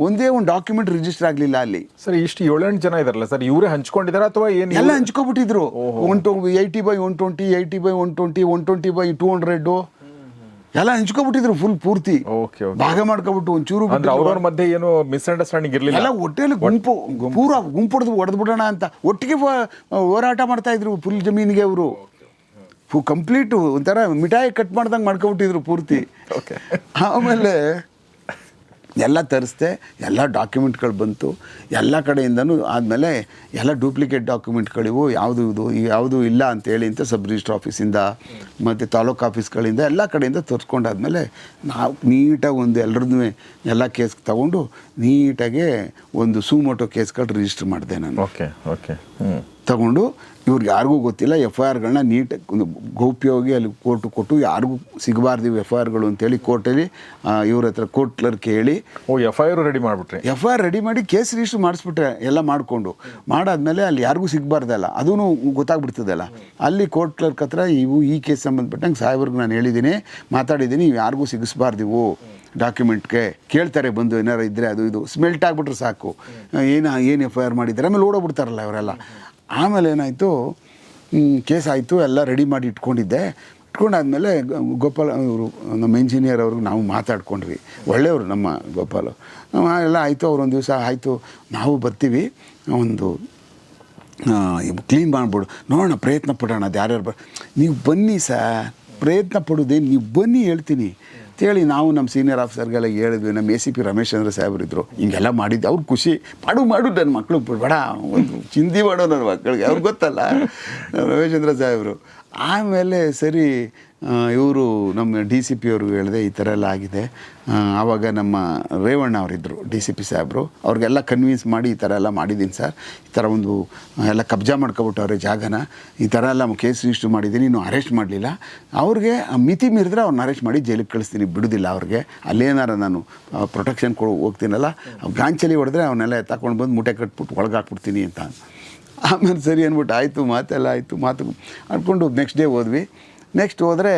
ಒಂದೇ ಒಂದು ಡಾಕ್ಯುಮೆಂಟ್ ರಿಜಿಸ್ಟರ್ ಆಗಲಿಲ್ಲ ಅಲ್ಲಿ. ಸರ್ ಇಷ್ಟು ಏಳೆಂಟು ಜನ ಇದಾರಲ್ಲ ಸರ್ ಇವರೇ ಹಂಚ್ಕೊಂಡಿದ್ದಾರೆ ಅಥವಾ ಏನು ಎಲ್ಲ ಹಂಚ್ಕೊಬಿಟ್ಟಿದ್ರು. One two eighty by one twenty eighty by one twenty one twenty by two hundred ಎಲ್ಲ ಹಂಚ್ಕೊಬಿಟ್ಟಿದ್ರು ಫುಲ್ ಪೂರ್ತಿ. ಭಾಗ ಮಾಡ್ಕೊಬಿಟ್ಟು ಒಂಚೂರು. ಅವ್ರವ್ರ ಮಧ್ಯೆ ಏನು ಮಿಸ್ಅಂಡರ್ಸ್ಟ್ಯಾಂಡಿಂಗ್ ಇರಲಿಲ್ಲ? ಎಲ್ಲ ಒಟ್ಟೆಯಲ್ಲಿ ಗುಂಪು ಪೂರ ಗುಂಪು ಹೊಡೆದು ಹೊಡೆದು ಬಿಡೋಣ ಅಂತ. ಒಟ್ಟಿಗೆ ಹೋರಾಟ ಮಾಡ್ತಾ ಇದ್ರು ಫುಲ್ ಜಮೀನಿಗೆ ಅವರು. ಫು ಕಂಪ್ಲೀಟು ಒಂಥರ ಮಿಠಾಯಿ ಕಟ್ ಮಾಡ್ದಂಗೆ ಮಾಡ್ಕೊಬಿಟ್ಟಿದ್ರು ಪೂರ್ತಿ. ಓಕೆ ಆಮೇಲೆ ಎಲ್ಲ ತರಿಸ್ದೆ, ಎಲ್ಲ ಡಾಕ್ಯುಮೆಂಟ್ಗಳು ಬಂತು. ಎಲ್ಲ ಕಡೆಯಿಂದನೂ ಆದಮೇಲೆ ಎಲ್ಲ ಡೂಪ್ಲಿಕೇಟ್ ಡಾಕ್ಯುಮೆಂಟ್ಗಳಿವು, ಯಾವುದು ಇದು, ಯಾವುದು ಇಲ್ಲ ಅಂತೇಳಿ ಅಂತ ಸಬ್ ರಿಜಿಸ್ಟರ್ ಆಫೀಸಿಂದ, ಮತ್ತು ತಾಲೂಕು ಆಫೀಸ್ಗಳಿಂದ ಎಲ್ಲ ಕಡೆಯಿಂದ ತರಿಸ್ಕೊಂಡಾದ್ಮೇಲೆ ನಾವು ನೀಟಾಗಿ ಒಂದು ಎಲ್ಲರದ್ದು ಎಲ್ಲ ಕೇಸ್ ತಗೊಂಡು ನೀಟಾಗೆ ಒಂದು ಸುಮೋಟೋ ಕೇಸ್ಗಳು ರಿಜಿಸ್ಟರ್ ಮಾಡಿದೆ ನಾನು. Okay okay. ಹ್ಞೂ ತಗೊಂಡು ಇವ್ರಿಗೆ ಯಾರಿಗೂ ಗೊತ್ತಿಲ್ಲ ಎಫ್ ಐ ಆರ್ಗಳನ್ನ ನೀಟಾಗಿ ಒಂದು ಗೌಪ್ಯವಾಗಿ ಅಲ್ಲಿ ಕೋರ್ಟು ಕೊಟ್ಟು ಯಾರಿಗೂ ಸಿಗಬಾರ್ದು ಎಫ್ ಐ ಆರ್ಗಳು ಅಂತೇಳಿ ಕೋರ್ಟಲ್ಲಿ ಇವ್ರ ಹತ್ರ ಕೋರ್ಟ್ ಕ್ಲರ್ಕ್ ಹೇಳಿ. ಓ ಎಫ್ ಐ ಆರ್ ರೆಡಿ ಮಾಡಿಬಿಟ್ರೆ. ಎಫ್ ಐ ಆರ್ ರೆಡಿ ಮಾಡಿ ಕೇಸ್ ರಿಜಿಸ್ಟರ್ ಮಾಡಿಸ್ಬಿಟ್ರೆ ಎಲ್ಲ ಮಾಡಿಕೊಂಡು. ಮಾಡಾದಮೇಲೆ ಅಲ್ಲಿ ಯಾರಿಗೂ ಸಿಗಬಾರ್ದಲ್ಲ ಅದೂ ಗೊತ್ತಾಗ್ಬಿಡ್ತದಲ್ಲ. ಅಲ್ಲಿ ಕೋರ್ಟ್ ಕ್ಲರ್ಕ್ ಹತ್ರ ಇವು ಈ ಕೇಸ್ ಸಂಬಂಧಪಟ್ಟಂಗೆ ಸಾಹೇಬ್ರಿಗೆ ನಾನು ಹೇಳಿದ್ದೀನಿ ಮಾತಾಡಿದ್ದೀನಿ ಇವು ಯಾರಿಗೂ ಸಿಗಿಸ್ಬಾರ್ದು ಇವು ಡಾಕ್ಯುಮೆಂಟ್ಗೆ. ಕೇಳ್ತಾರೆ ಬಂದು ಏನಾರು ಇದ್ದರೆ ಅದು ಇದು. ಸ್ಮೆಲ್ಟ್ ಆಗಿಬಿಟ್ರೆ ಸಾಕು. ಏನು ಏನು ಎಫ್ ಐ ಆರ್ ಮಾಡಿದ್ದಾರೆ? ಆಮೇಲೆ ಓಡೋಗ್ಬಿಡ್ತಾರಲ್ಲ ಇವರೆಲ್ಲ. ಆಮೇಲೆ ಏನಾಯಿತು ಕೇಸ್ ಆಯಿತು, ಎಲ್ಲ ರೆಡಿ ಮಾಡಿ ಇಟ್ಕೊಂಡಿದ್ದೆ. ಇಟ್ಕೊಂಡಾದ್ಮೇಲೆ ಗೋಪಾಲ್ ಅವರು ನಮ್ಮ ಇಂಜಿನಿಯರ್ ಅವ್ರಿಗೆ ನಾವು ಮಾತಾಡ್ಕೊಂಡ್ವಿ. ಒಳ್ಳೆಯವರು ನಮ್ಮ ಗೋಪಾಲ. ಎಲ್ಲ ಆಯಿತು, ಅವ್ರೊಂದು ದಿವಸ ಆಯಿತು. ನಾವು ಬರ್ತೀವಿ, ಒಂದು ಕ್ಲೀನ್ ಮಾಡ್ಬಿಡು. ನೋಡೋಣ, ಪ್ರಯತ್ನ ಪಡೋಣ ಅದು ಯಾರ್ಯಾರು ಬ, ನೀವು ಬನ್ನಿ ಸರ್. ಪ್ರಯತ್ನ ಪಡೋದೇನು ನೀವು ಬನ್ನಿ ಹೇಳ್ತೀನಿ. ಅಂತೇಳಿ ನಾವು ನಮ್ಮ ಸೀನಿಯರ್ ಆಫೀಸರ್ಗೆಲ್ಲ ಹೇಳಿದ್ವಿ, ನಮ್ಮ A C P Ramesh Chandra ಸಾಹೇಬ್ರು ಇದ್ದರು ಹಿಂಗೆಲ್ಲ ಮಾಡಿದ್ದು ಅವ್ರು ಖುಷಿ. ಮಾಡು ಮಾಡು ನನ್ನ ಮಕ್ಕಳು ಬಿಡಬೇಡ ಒಂದು ಚಿಂದಿ ಮಾಡೋ ನನ್ನ ಮಕ್ಕಳಿಗೆ ಅವ್ರಿಗೆ ಗೊತ್ತಲ್ಲ? ರಮೇಶ್ ಚಂದ್ರ ಸಾಹೇಬರು. ಆಮೇಲೆ ಸರಿ ಇವರು ನಮ್ಮ ಡಿ ಸಿ ಪಿ ಅವ್ರಿಗೆ ಹೇಳಿದೆ ಈ ಥರ ಎಲ್ಲ ಆಗಿದೆ. ಆವಾಗ ನಮ್ಮ ರೇವಣ್ಣ ಅವರಿದ್ದರು ಡಿ ಸಿ ಪಿ ಸಾಹೇಬರು. ಅವ್ರಿಗೆಲ್ಲ ಕನ್ವಿನ್ಸ್ ಮಾಡಿ ಈ ಥರ ಎಲ್ಲ ಮಾಡಿದ್ದೀನಿ ಸರ್. ಈ ಥರ ಒಂದು, ಎಲ್ಲ ಕಬ್ಜಾ ಮಾಡ್ಕೊಬಿಟ್ಟವ್ರೆ ಜಾಗನ. ಈ ಥರ ಎಲ್ಲ ಕೇಸ್ ರಿಜಿಸ್ಟರ್ ಮಾಡಿದ್ದೀನಿ, ಇನ್ನೂ ಅರೆಸ್ಟ್ ಮಾಡಲಿಲ್ಲ. ಅವ್ರಿಗೆ ಮಿತಿ ಮೀರಿದ್ರೆ ಅವ್ರನ್ನ ಅರೆಸ್ಟ್ ಮಾಡಿ ಜೈಲಿಗೆ ಕಳಿಸ್ತೀನಿ, ಬಿಡೋದಿಲ್ಲ ಅವ್ರಿಗೆ. ಅಲ್ಲೇನಾರ ನಾನು ಪ್ರೊಟೆಕ್ಷನ್ ಕೊಡು, ಹೋಗ್ತೀನಲ್ಲ. ಗಾಂಚಲಿ ಹೊಡೆದ್ರೆ ಅವನ್ನೆಲ್ಲ ತಗೊಂಡು ಬಂದು ಮುಟೆ ಕಟ್ಬಿಟ್ಟು ಒಳಗಾಕ್ಬಿಡ್ತೀನಿ ಅಂತ. ಆಮೇಲೆ ಸರಿ ಅಂದ್ಬಿಟ್ಟು ಆಯಿತು, ಮಾತೆಲ್ಲ ಆಯಿತು, ಮಾತು ಅಂದ್ಕೊಂಡು ನೆಕ್ಸ್ಟ್ ಡೇ ಹೋದ್ವಿ. ನೆಕ್ಸ್ಟ್ ಹೋದರೆ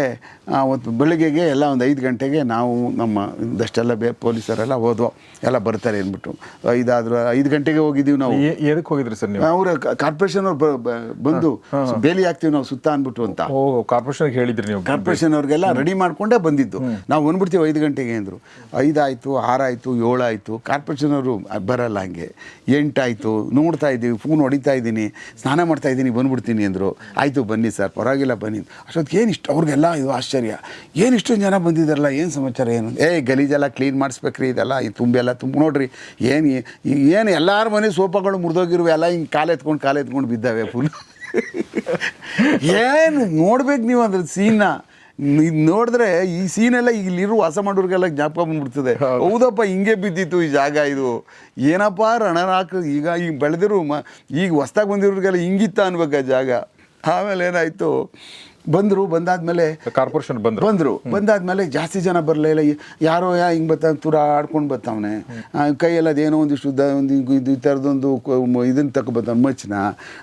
ಅವತ್ತು ಬೆಳಿಗ್ಗೆಗೆ ಎಲ್ಲ ಒಂದು ಐದು ಗಂಟೆಗೆ ನಾವು ನಮ್ಮ ಇಂದಷ್ಟೆಲ್ಲ ಬೇ ಪೊಲೀಸರೆಲ್ಲ ಹೋದ್ವು. ಎಲ್ಲ ಬರ್ತಾರೆ ಅಂದ್ಬಿಟ್ಟು. ಐದಾದ್ರು ಐದು ಗಂಟೆಗೆ ಹೋಗಿದ್ದೀವಿ ನಾವು. ಎದಕ್ಕೆ ಹೋಗಿದ್ರಿ ಸರ್ ನೀವು? ಅವರು ಕಾರ್ಪೊರೇಷನ್ ಅವ್ರು ಬಂದು ಬೇಲಿ ಹಾಕ್ತೀವಿ ನಾವು ಸುತ್ತ ಅಂದ್ಬಿಟ್ಟು ಅಂತ. ಕಾರ್ಪೊರೇಷನ್ ಹೇಳಿದ್ರಿ ನೀವು. ಕಾರ್ಪೊರೇಷನ್ ಅವ್ರಿಗೆಲ್ಲ ರೆಡಿ ಮಾಡಿಕೊಂಡೇ ಬಂದಿದ್ದು. ನಾವು ಬಂದ್ಬಿಡ್ತೀವಿ ಐದು ಗಂಟೆಗೆ ಅಂದರು. ಐದಾಯಿತು ಆರಾಯಿತು ಏಳಾಯಿತು. ಕಾರ್ಪೊರೇಷನ್ ಅವರು ಬರಲ್ಲ ಹಂಗೆ. ಎಂಟಾಯಿತು ನೋಡ್ತಾ ಇದ್ದೀವಿ ಫೋನ್ ಹೊಡಿತಾ ಇದ್ದೀನಿ ಸ್ನಾನ ಮಾಡ್ತಾ ಇದ್ದೀನಿ ಬಂದ್ಬಿಡ್ತೀನಿ ಅಂದರು. ಆಯಿತು ಬನ್ನಿ ಸರ್ ಪರವಾಗಿಲ್ಲ ಬನ್ನಿ ಅಷ್ಟೊತ್ತಿಗೆ ಏನು ಇಷ್ಟು ಅವ್ರಿಗೆಲ್ಲ ಇದು ಆಶ್ಚರ್ಯ. ಏನು ಇಷ್ಟೊಂದು ಜನ ಬಂದಿದ್ದಾರಲ್ಲ ಏನು ಸಮಾಚಾರ ಏನು? ಏ ಗಲೀಜೆಲ್ಲ ಕ್ಲೀನ್ ಮಾಡಿಸ್ಬೇಕ್ರಿ ಇದೆಲ್ಲ ಈ ತುಂಬೆಲ್ಲ ತುಂಬ ನೋಡ್ರಿ ಏನು ಏನು ಎಲ್ಲರ ಮನೆ ಸೋಫಾಗಳು ಮುರಿದೋಗಿರುವೆ ಎಲ್ಲ ಹಿಂಗೆ ಕಾಲು ಎತ್ಕೊಂಡು ಕಾಲು ಎತ್ಕೊಂಡು ಬಿದ್ದಾವೆ ಫುಲ್ ಏನು ನೋಡ್ಬೇಕು ನೀವು ಅಂದ್ರೆ ಸೀನ್ನ ಇದು ನೋಡಿದ್ರೆ ಈ ಸೀನೆಲ್ಲ ಇಲ್ಲಿರೋ ವಾಸ ಮಾಡೋರಿಗೆಲ್ಲ ಜ್ಞಾಪಕ ಬಂದ್ಬಿಡ್ತದೆ. ಹೌದಪ್ಪ ಹಿಂಗೆ ಬಿದ್ದಿತ್ತು ಈ ಜಾಗ ಇದು. ಏನಪ್ಪ ರಣರಾಕ ಈಗ ಈಗ ಬೆಳೆದಿರು ಮ ಈಗ ಹೊಸ್ದಾಗಿ ಬಂದಿರೋರಿಗೆಲ್ಲ ಹಿಂಗಿತ್ತ ಅನ್ಬೇಕು ಆ ಜಾಗ. ಆಮೇಲೆ ಏನಾಯಿತು? ಬಂದರು ಬಂದಾದ್ಮೇಲೆ ಕಾರ್ಪೊರೇಷನ್ ಬಂದ್ರು. ಬಂದರು. ಬಂದಾದ್ಮೇಲೆ ಜಾಸ್ತಿ ಜನ ಬರಲೇ ಇಲ್ಲ. ಯಾರೋ ಯಾ ಹಿಂಗೆ ಬರ್ತಾನೆ ತುರ ಆಡ್ಕೊಂಡು ಬರ್ತಾವನೆ. ಕೈಯಲ್ಲಿ ಅದೇನೋ ಒಂದಿಷ್ಟು ಉದ್ದ ಒಂದು ಇದು ಈ ಥರದೊಂದು ಇದನ್ನು ಬರ್ತಾನೆ ಮಚ್ಚನ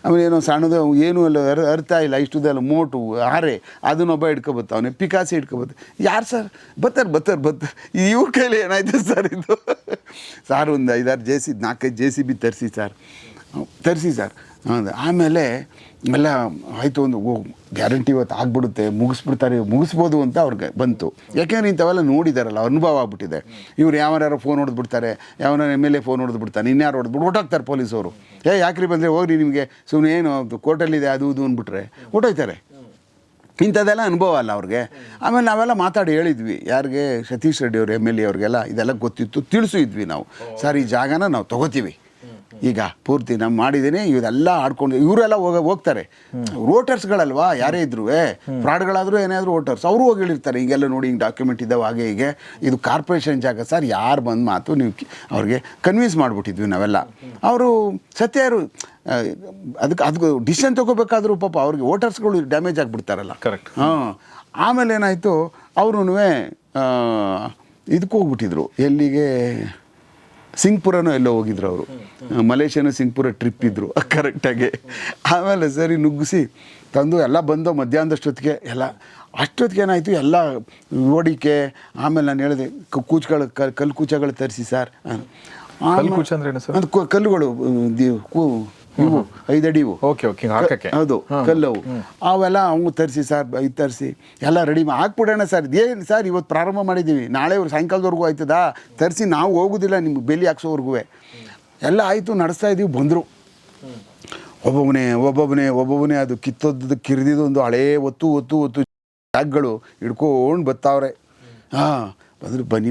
ಆಮೇಲೆ ಏನೋ ಸಣ್ಣದು ಏನೂ ಎಲ್ಲ ಅರ್ ಅರ್ಥ ಇಲ್ಲ ಇಷ್ಟುದೆಲ್ಲ ಮೋಟು ಹಾರೆ. ಅದನ್ನೊಬ್ಬ ಹಿಡ್ಕೊಬರ್ತಾವನೆ ಪಿಕಾಸಿ ಬತ್ತ ಯಾರು ಸರ್? ಬರ್ತಾರೆ ಬರ್ತಾರೆ ಬತ್ತ ಇವ್ರ ಕೈಲಿ ಏನಾಯ್ತು ಸರ್ ಇದು? ಸಾರ್ ಒಂದು ಐದಾರು ಜೆ ಸಿ ನಾಲ್ಕೈದು ಜೆ ಸಿ ಬಿ ತರಿಸಿ ಸರ್. ತರಿಸಿ ಸರ್. ಹೌದು. ಆಮೇಲೆ ಎಲ್ಲ ಆಯಿತು ಒಂದು ಓ ಗ್ಯಾರಂಟಿ ಇವತ್ತು ಆಗ್ಬಿಡುತ್ತೆ, ಮುಗಿಸ್ಬಿಡ್ತಾರೆ, ಮುಗಿಸ್ಬೋದು ಅಂತ ಅವ್ರಿಗೆ ಬಂತು. ಯಾಕೆಂದ್ರೆ ಇಂಥವೆಲ್ಲ ನೋಡಿದಾರಲ್ಲ, ಅನುಭವ ಆಗ್ಬಿಟ್ಟಿದೆ. ಇವ್ರು ಯಾವ್ಯಾರು ಫೋನ್ ಹೊಡೆದ್ಬಿಡ್ತಾರೆ ಯಾವನಾರು ಎಂ ಎಲ್ ಎ ಫೋನ್ ಹೊಡೆದ್ಬಿಡ್ತಾನೆ ಇನ್ಯಾರು ಹೊಡೆದ್ಬಿಟ್ಟು ಹೊಟ್ಟೋಗ್ತಾರೆ ಪೊಲೀಸವರು. ಏ, ಯಾಕ್ರಿ ಬಂದರೆ ಹೋಗ್ರಿ ನಿಮಗೆ ಸುಮ್ಮನೆ ಏನು ಕೋರ್ಟಲ್ಲಿದೆ, ಅದು ಇದು ಅಂದ್ಬಿಟ್ರೆ ಓಟೋಯ್ತಾರೆ ಇಂಥದ್ದೆಲ್ಲ ಅನುಭವ ಅಲ್ಲ ಅವ್ರಿಗೆ. ಆಮೇಲೆ ನಾವೆಲ್ಲ ಮಾತಾಡಿ ಹೇಳಿದ್ವಿ. ಯಾರಿಗೆ? ಸತೀಶ್ ರೆಡ್ಡಿ ಅವರು ಎಂ ಎಲ್ ಎ ಅವ್ರಿಗೆಲ್ಲ ಇದೆಲ್ಲ ಗೊತ್ತಿತ್ತು ತಿಳಿಸಿದ್ವಿ ನಾವು. ಸರ್, ಈ ಜಾಗನ ನಾವು ತಗೋತೀವಿ. ಈಗ ಪೂರ್ತಿ ನಾನು ಮಾಡಿದ್ದೀನಿ ಇವೆಲ್ಲ ಆಡ್ಕೊಂಡು ಇವರೆಲ್ಲ ಹೋಗ ಹೋಗ್ತಾರೆ. ವೋಟರ್ಸ್ಗಳಲ್ವಾ? ಯಾರೇ ಇದ್ರು ಫ್ರಾಡ್ಗಳಾದರೂ ಏನಾದರೂ ವೋಟರ್ಸ್ ಅವರು ಹೋಗಿ ಹೇಳಿರ್ತಾರೆ ಹೀಗೆಲ್ಲ ನೋಡಿ ಹಿಂಗೆ ಡಾಕ್ಯುಮೆಂಟ್ ಇದ್ದಾವೆ ಹಾಗೆ ಹೀಗೆ. ಇದು ಕಾರ್ಪೊರೇಷನ್ ಜಾಗ ಸರ್ ಯಾರು ಬಂದು ಮಾತು ನೀವು ಅವ್ರಿಗೆ ಕನ್ವಿನ್ಸ್ ಮಾಡಿಬಿಟ್ಟಿದ್ವಿ ನಾವೆಲ್ಲ. ಅವರು ಸತ್ಯರು ಅದಕ್ಕೆ ಅದಕ್ಕೆ ಡಿಸಿಷನ್ ತೊಗೋಬೇಕಾದ್ರೂ ಪಾಪ ಅವ್ರಿಗೆ ವೋಟರ್ಸ್ಗಳು ಡ್ಯಾಮೇಜ್ ಆಗಿಬಿಡ್ತಾರಲ್ಲ. ಕರೆಕ್ಟ್ ಹಾಂ. ಆಮೇಲೆ ಏನಾಯಿತು ಅವರು ಇದಕ್ಕೆ ಹೋಗ್ಬಿಟ್ಟಿದ್ರು. ಎಲ್ಲಿಗೆ? ಸಿಂಗ್ಪುರನೋ ಎಲ್ಲೋ ಹೋಗಿದ್ರು ಅವರು. ಮಲೇಷ್ಯಾನು ಸಿಂಗ್ಪುರ ಟ್ರಿಪ್ ಇದ್ರು ಕರೆಕ್ಟಾಗಿ ಆಮೇಲೆ ಸರಿ ನುಗ್ಗಿಸಿ ತಂದು ಎಲ್ಲ ಬಂದು ಮಧ್ಯಾಹ್ನದಷ್ಟೊತ್ತಿಗೆ ಎಲ್ಲ ಅಷ್ಟೊತ್ತಿಗೆ ಏನಾಯಿತು ಎಲ್ಲ ಓಡಿಕೆ ಆಮೇಲೆ ನಾನು ಹೇಳಿದೆ ಕೂಚ್ಗಳು ಕಲ್ ಕಲ್ಲು ಕೂಚಗಳು ತರಿಸಿ ಸರ್. ಕಲ್ಲು ಕೂಚ ಅಂದ್ರೆ ಏನು ಸರ್? ಅದು ಕಲ್ಲುಗಳು ಇವು ಐದಡಿ ಇವು. ಓಕೆ ಓಕೆ ಹಾಕಕ್ಕೆ. ಹೌದು ಕಲ್ಲವು. ಅವೆಲ್ಲ ಅವು ತರಿಸಿ ಸರ್ ಇದು ತರಿಸಿ ಎಲ್ಲ ರೆಡಿ ಹಾಕ್ಬಿಡೋಣ ಸರ್. ಏನು ಸರ್ ಇವತ್ತು ಪ್ರಾರಂಭ ಮಾಡಿದ್ದೀವಿ ನಾಳೆ ಸಾಯಂಕಾಲದವರೆಗೂ ಆಯ್ತದಾ? ತರಿಸಿ ನಾವು ಹೋಗೋದಿಲ್ಲ ನಿಮ್ಗೆ ಬೆಲಿ ಹಾಕ್ಸೋವರೆಗೂ ಎಲ್ಲ ಆಯಿತು ನಡೆಸ್ತಾ ಇದ್ದೀವಿ ಬಂದರು. ಒಬ್ಬೊಬ್ಬನೇ ಒಬ್ಬೊಬ್ಬನೇ ಒಬ್ಬೊಬ್ಬನೇ ಅದು ಕಿತ್ತೊದ್ದು ಕಿರಿದಿದ್ದು ಒಂದು ಹಳೇ ಒತ್ತು ಒತ್ತು ಒತ್ತು ಜಾಗಗಳು ಹಿಡ್ಕೊಂಡು ಬತ್ತಾವ್ರೆ. ಹಾಂ ಬಂದರು ಬನ್ನಿ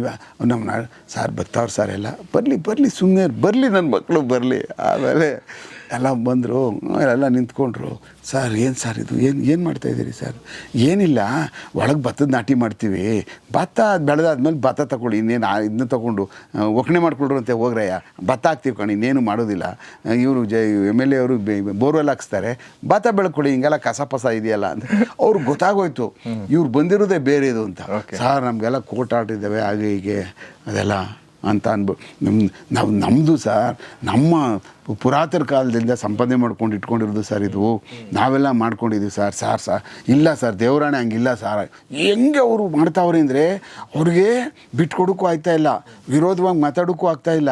ನಮ್ಮ ಸಾರ್ ಬರ್ತಾವ್ರೆ ಸರ್ ಎಲ್ಲ. ಬರಲಿ ಬರಲಿ ಸುಮ್ಮನೆ ಬರಲಿ ನನ್ನ ಮಕ್ಕಳು ಬರಲಿ. ಆಮೇಲೆ ಎಲ್ಲ ಬಂದರು ಎಲ್ಲ ನಿಂತ್ಕೊಂಡ್ರು ಸರ್ ಏನು ಸರ್ ಇದು? ಏನು ಏನು ಮಾಡ್ತಾ ಇದ್ದೀರಿ ಸರ್? ಏನಿಲ್ಲ ಒಳಗೆ ಭತ್ತದ ನಾಟಿ ಮಾಡ್ತೀವಿ. ಭತ್ತ ಬೆಳೆದಾದ್ಮೇಲೆ ಭತ್ತ ತಗೊಳ್ಳಿ ಇನ್ನೇನು ಇದನ್ನ ತಗೊಂಡು ಒಕ್ಕಣೆ ಮಾಡ್ಕೊಳ್ರು ಅಂತ ಹೋಗ್ರಯ್ಯ. ಭತ್ತ ಹಾಕ್ತೀವಿ ಕಣಿ ಇನ್ನೇನು ಮಾಡೋದಿಲ್ಲ. ಇವರು ಜ ಎಂ ಎಲ್ ಎ ಅವರು ಬೋರ್ವೆಲ್ ಹಾಕ್ಸ್ತಾರೆ. ಭತ್ತ ಬೆಳ್ಕೊಳ್ಳಿ ಹಿಂಗೆಲ್ಲ ಕಸ ಪಸ ಇದೆಯಲ್ಲ ಅಂತ. ಅವ್ರಿಗೆ ಗೊತ್ತಾಗೋಯ್ತು. ಇವ್ರು ಬಂದಿರೋದೇ ಬೇರೆ ಇದು ಅಂತ. ಸರ್ ನಮಗೆಲ್ಲ ಕೋಟ್ ಆಟಿದ್ದಾವೆ ಹಾಗೆ ಹೀಗೆ ಅದೆಲ್ಲ. ಅಂತ ಅನ್ಬ ನಮ್ಮ ನಾವು ನಮ್ಮದು ಸರ್, ನಮ್ಮ ಪುರಾತನ ಕಾಲದಿಂದ ಸಂಪಾದನೆ ಮಾಡ್ಕೊಂಡು ಇಟ್ಕೊಂಡಿರೋದು ಸರ್ ಇದು. ನಾವೆಲ್ಲ ಮಾಡ್ಕೊಂಡಿದ್ದೀವಿ ಸರ್, ಸಾರ್, ಸರ್. ಇಲ್ಲ ಸರ್, ದೇವರಾಣೆ ಹಂಗಿಲ್ಲ ಸರ್. ಹೆಂಗೆ ಅವರು ಮಾಡ್ತಾವ್ರಿ ಅಂದರೆ ಅವ್ರಿಗೆ ಬಿಟ್ಕೊಡೋಕ್ಕೂ ಆಗ್ತಾ ಇಲ್ಲ, ವಿರೋಧವಾಗಿ ಮಾತಾಡೋಕ್ಕೂ ಆಗ್ತಾ ಇಲ್ಲ.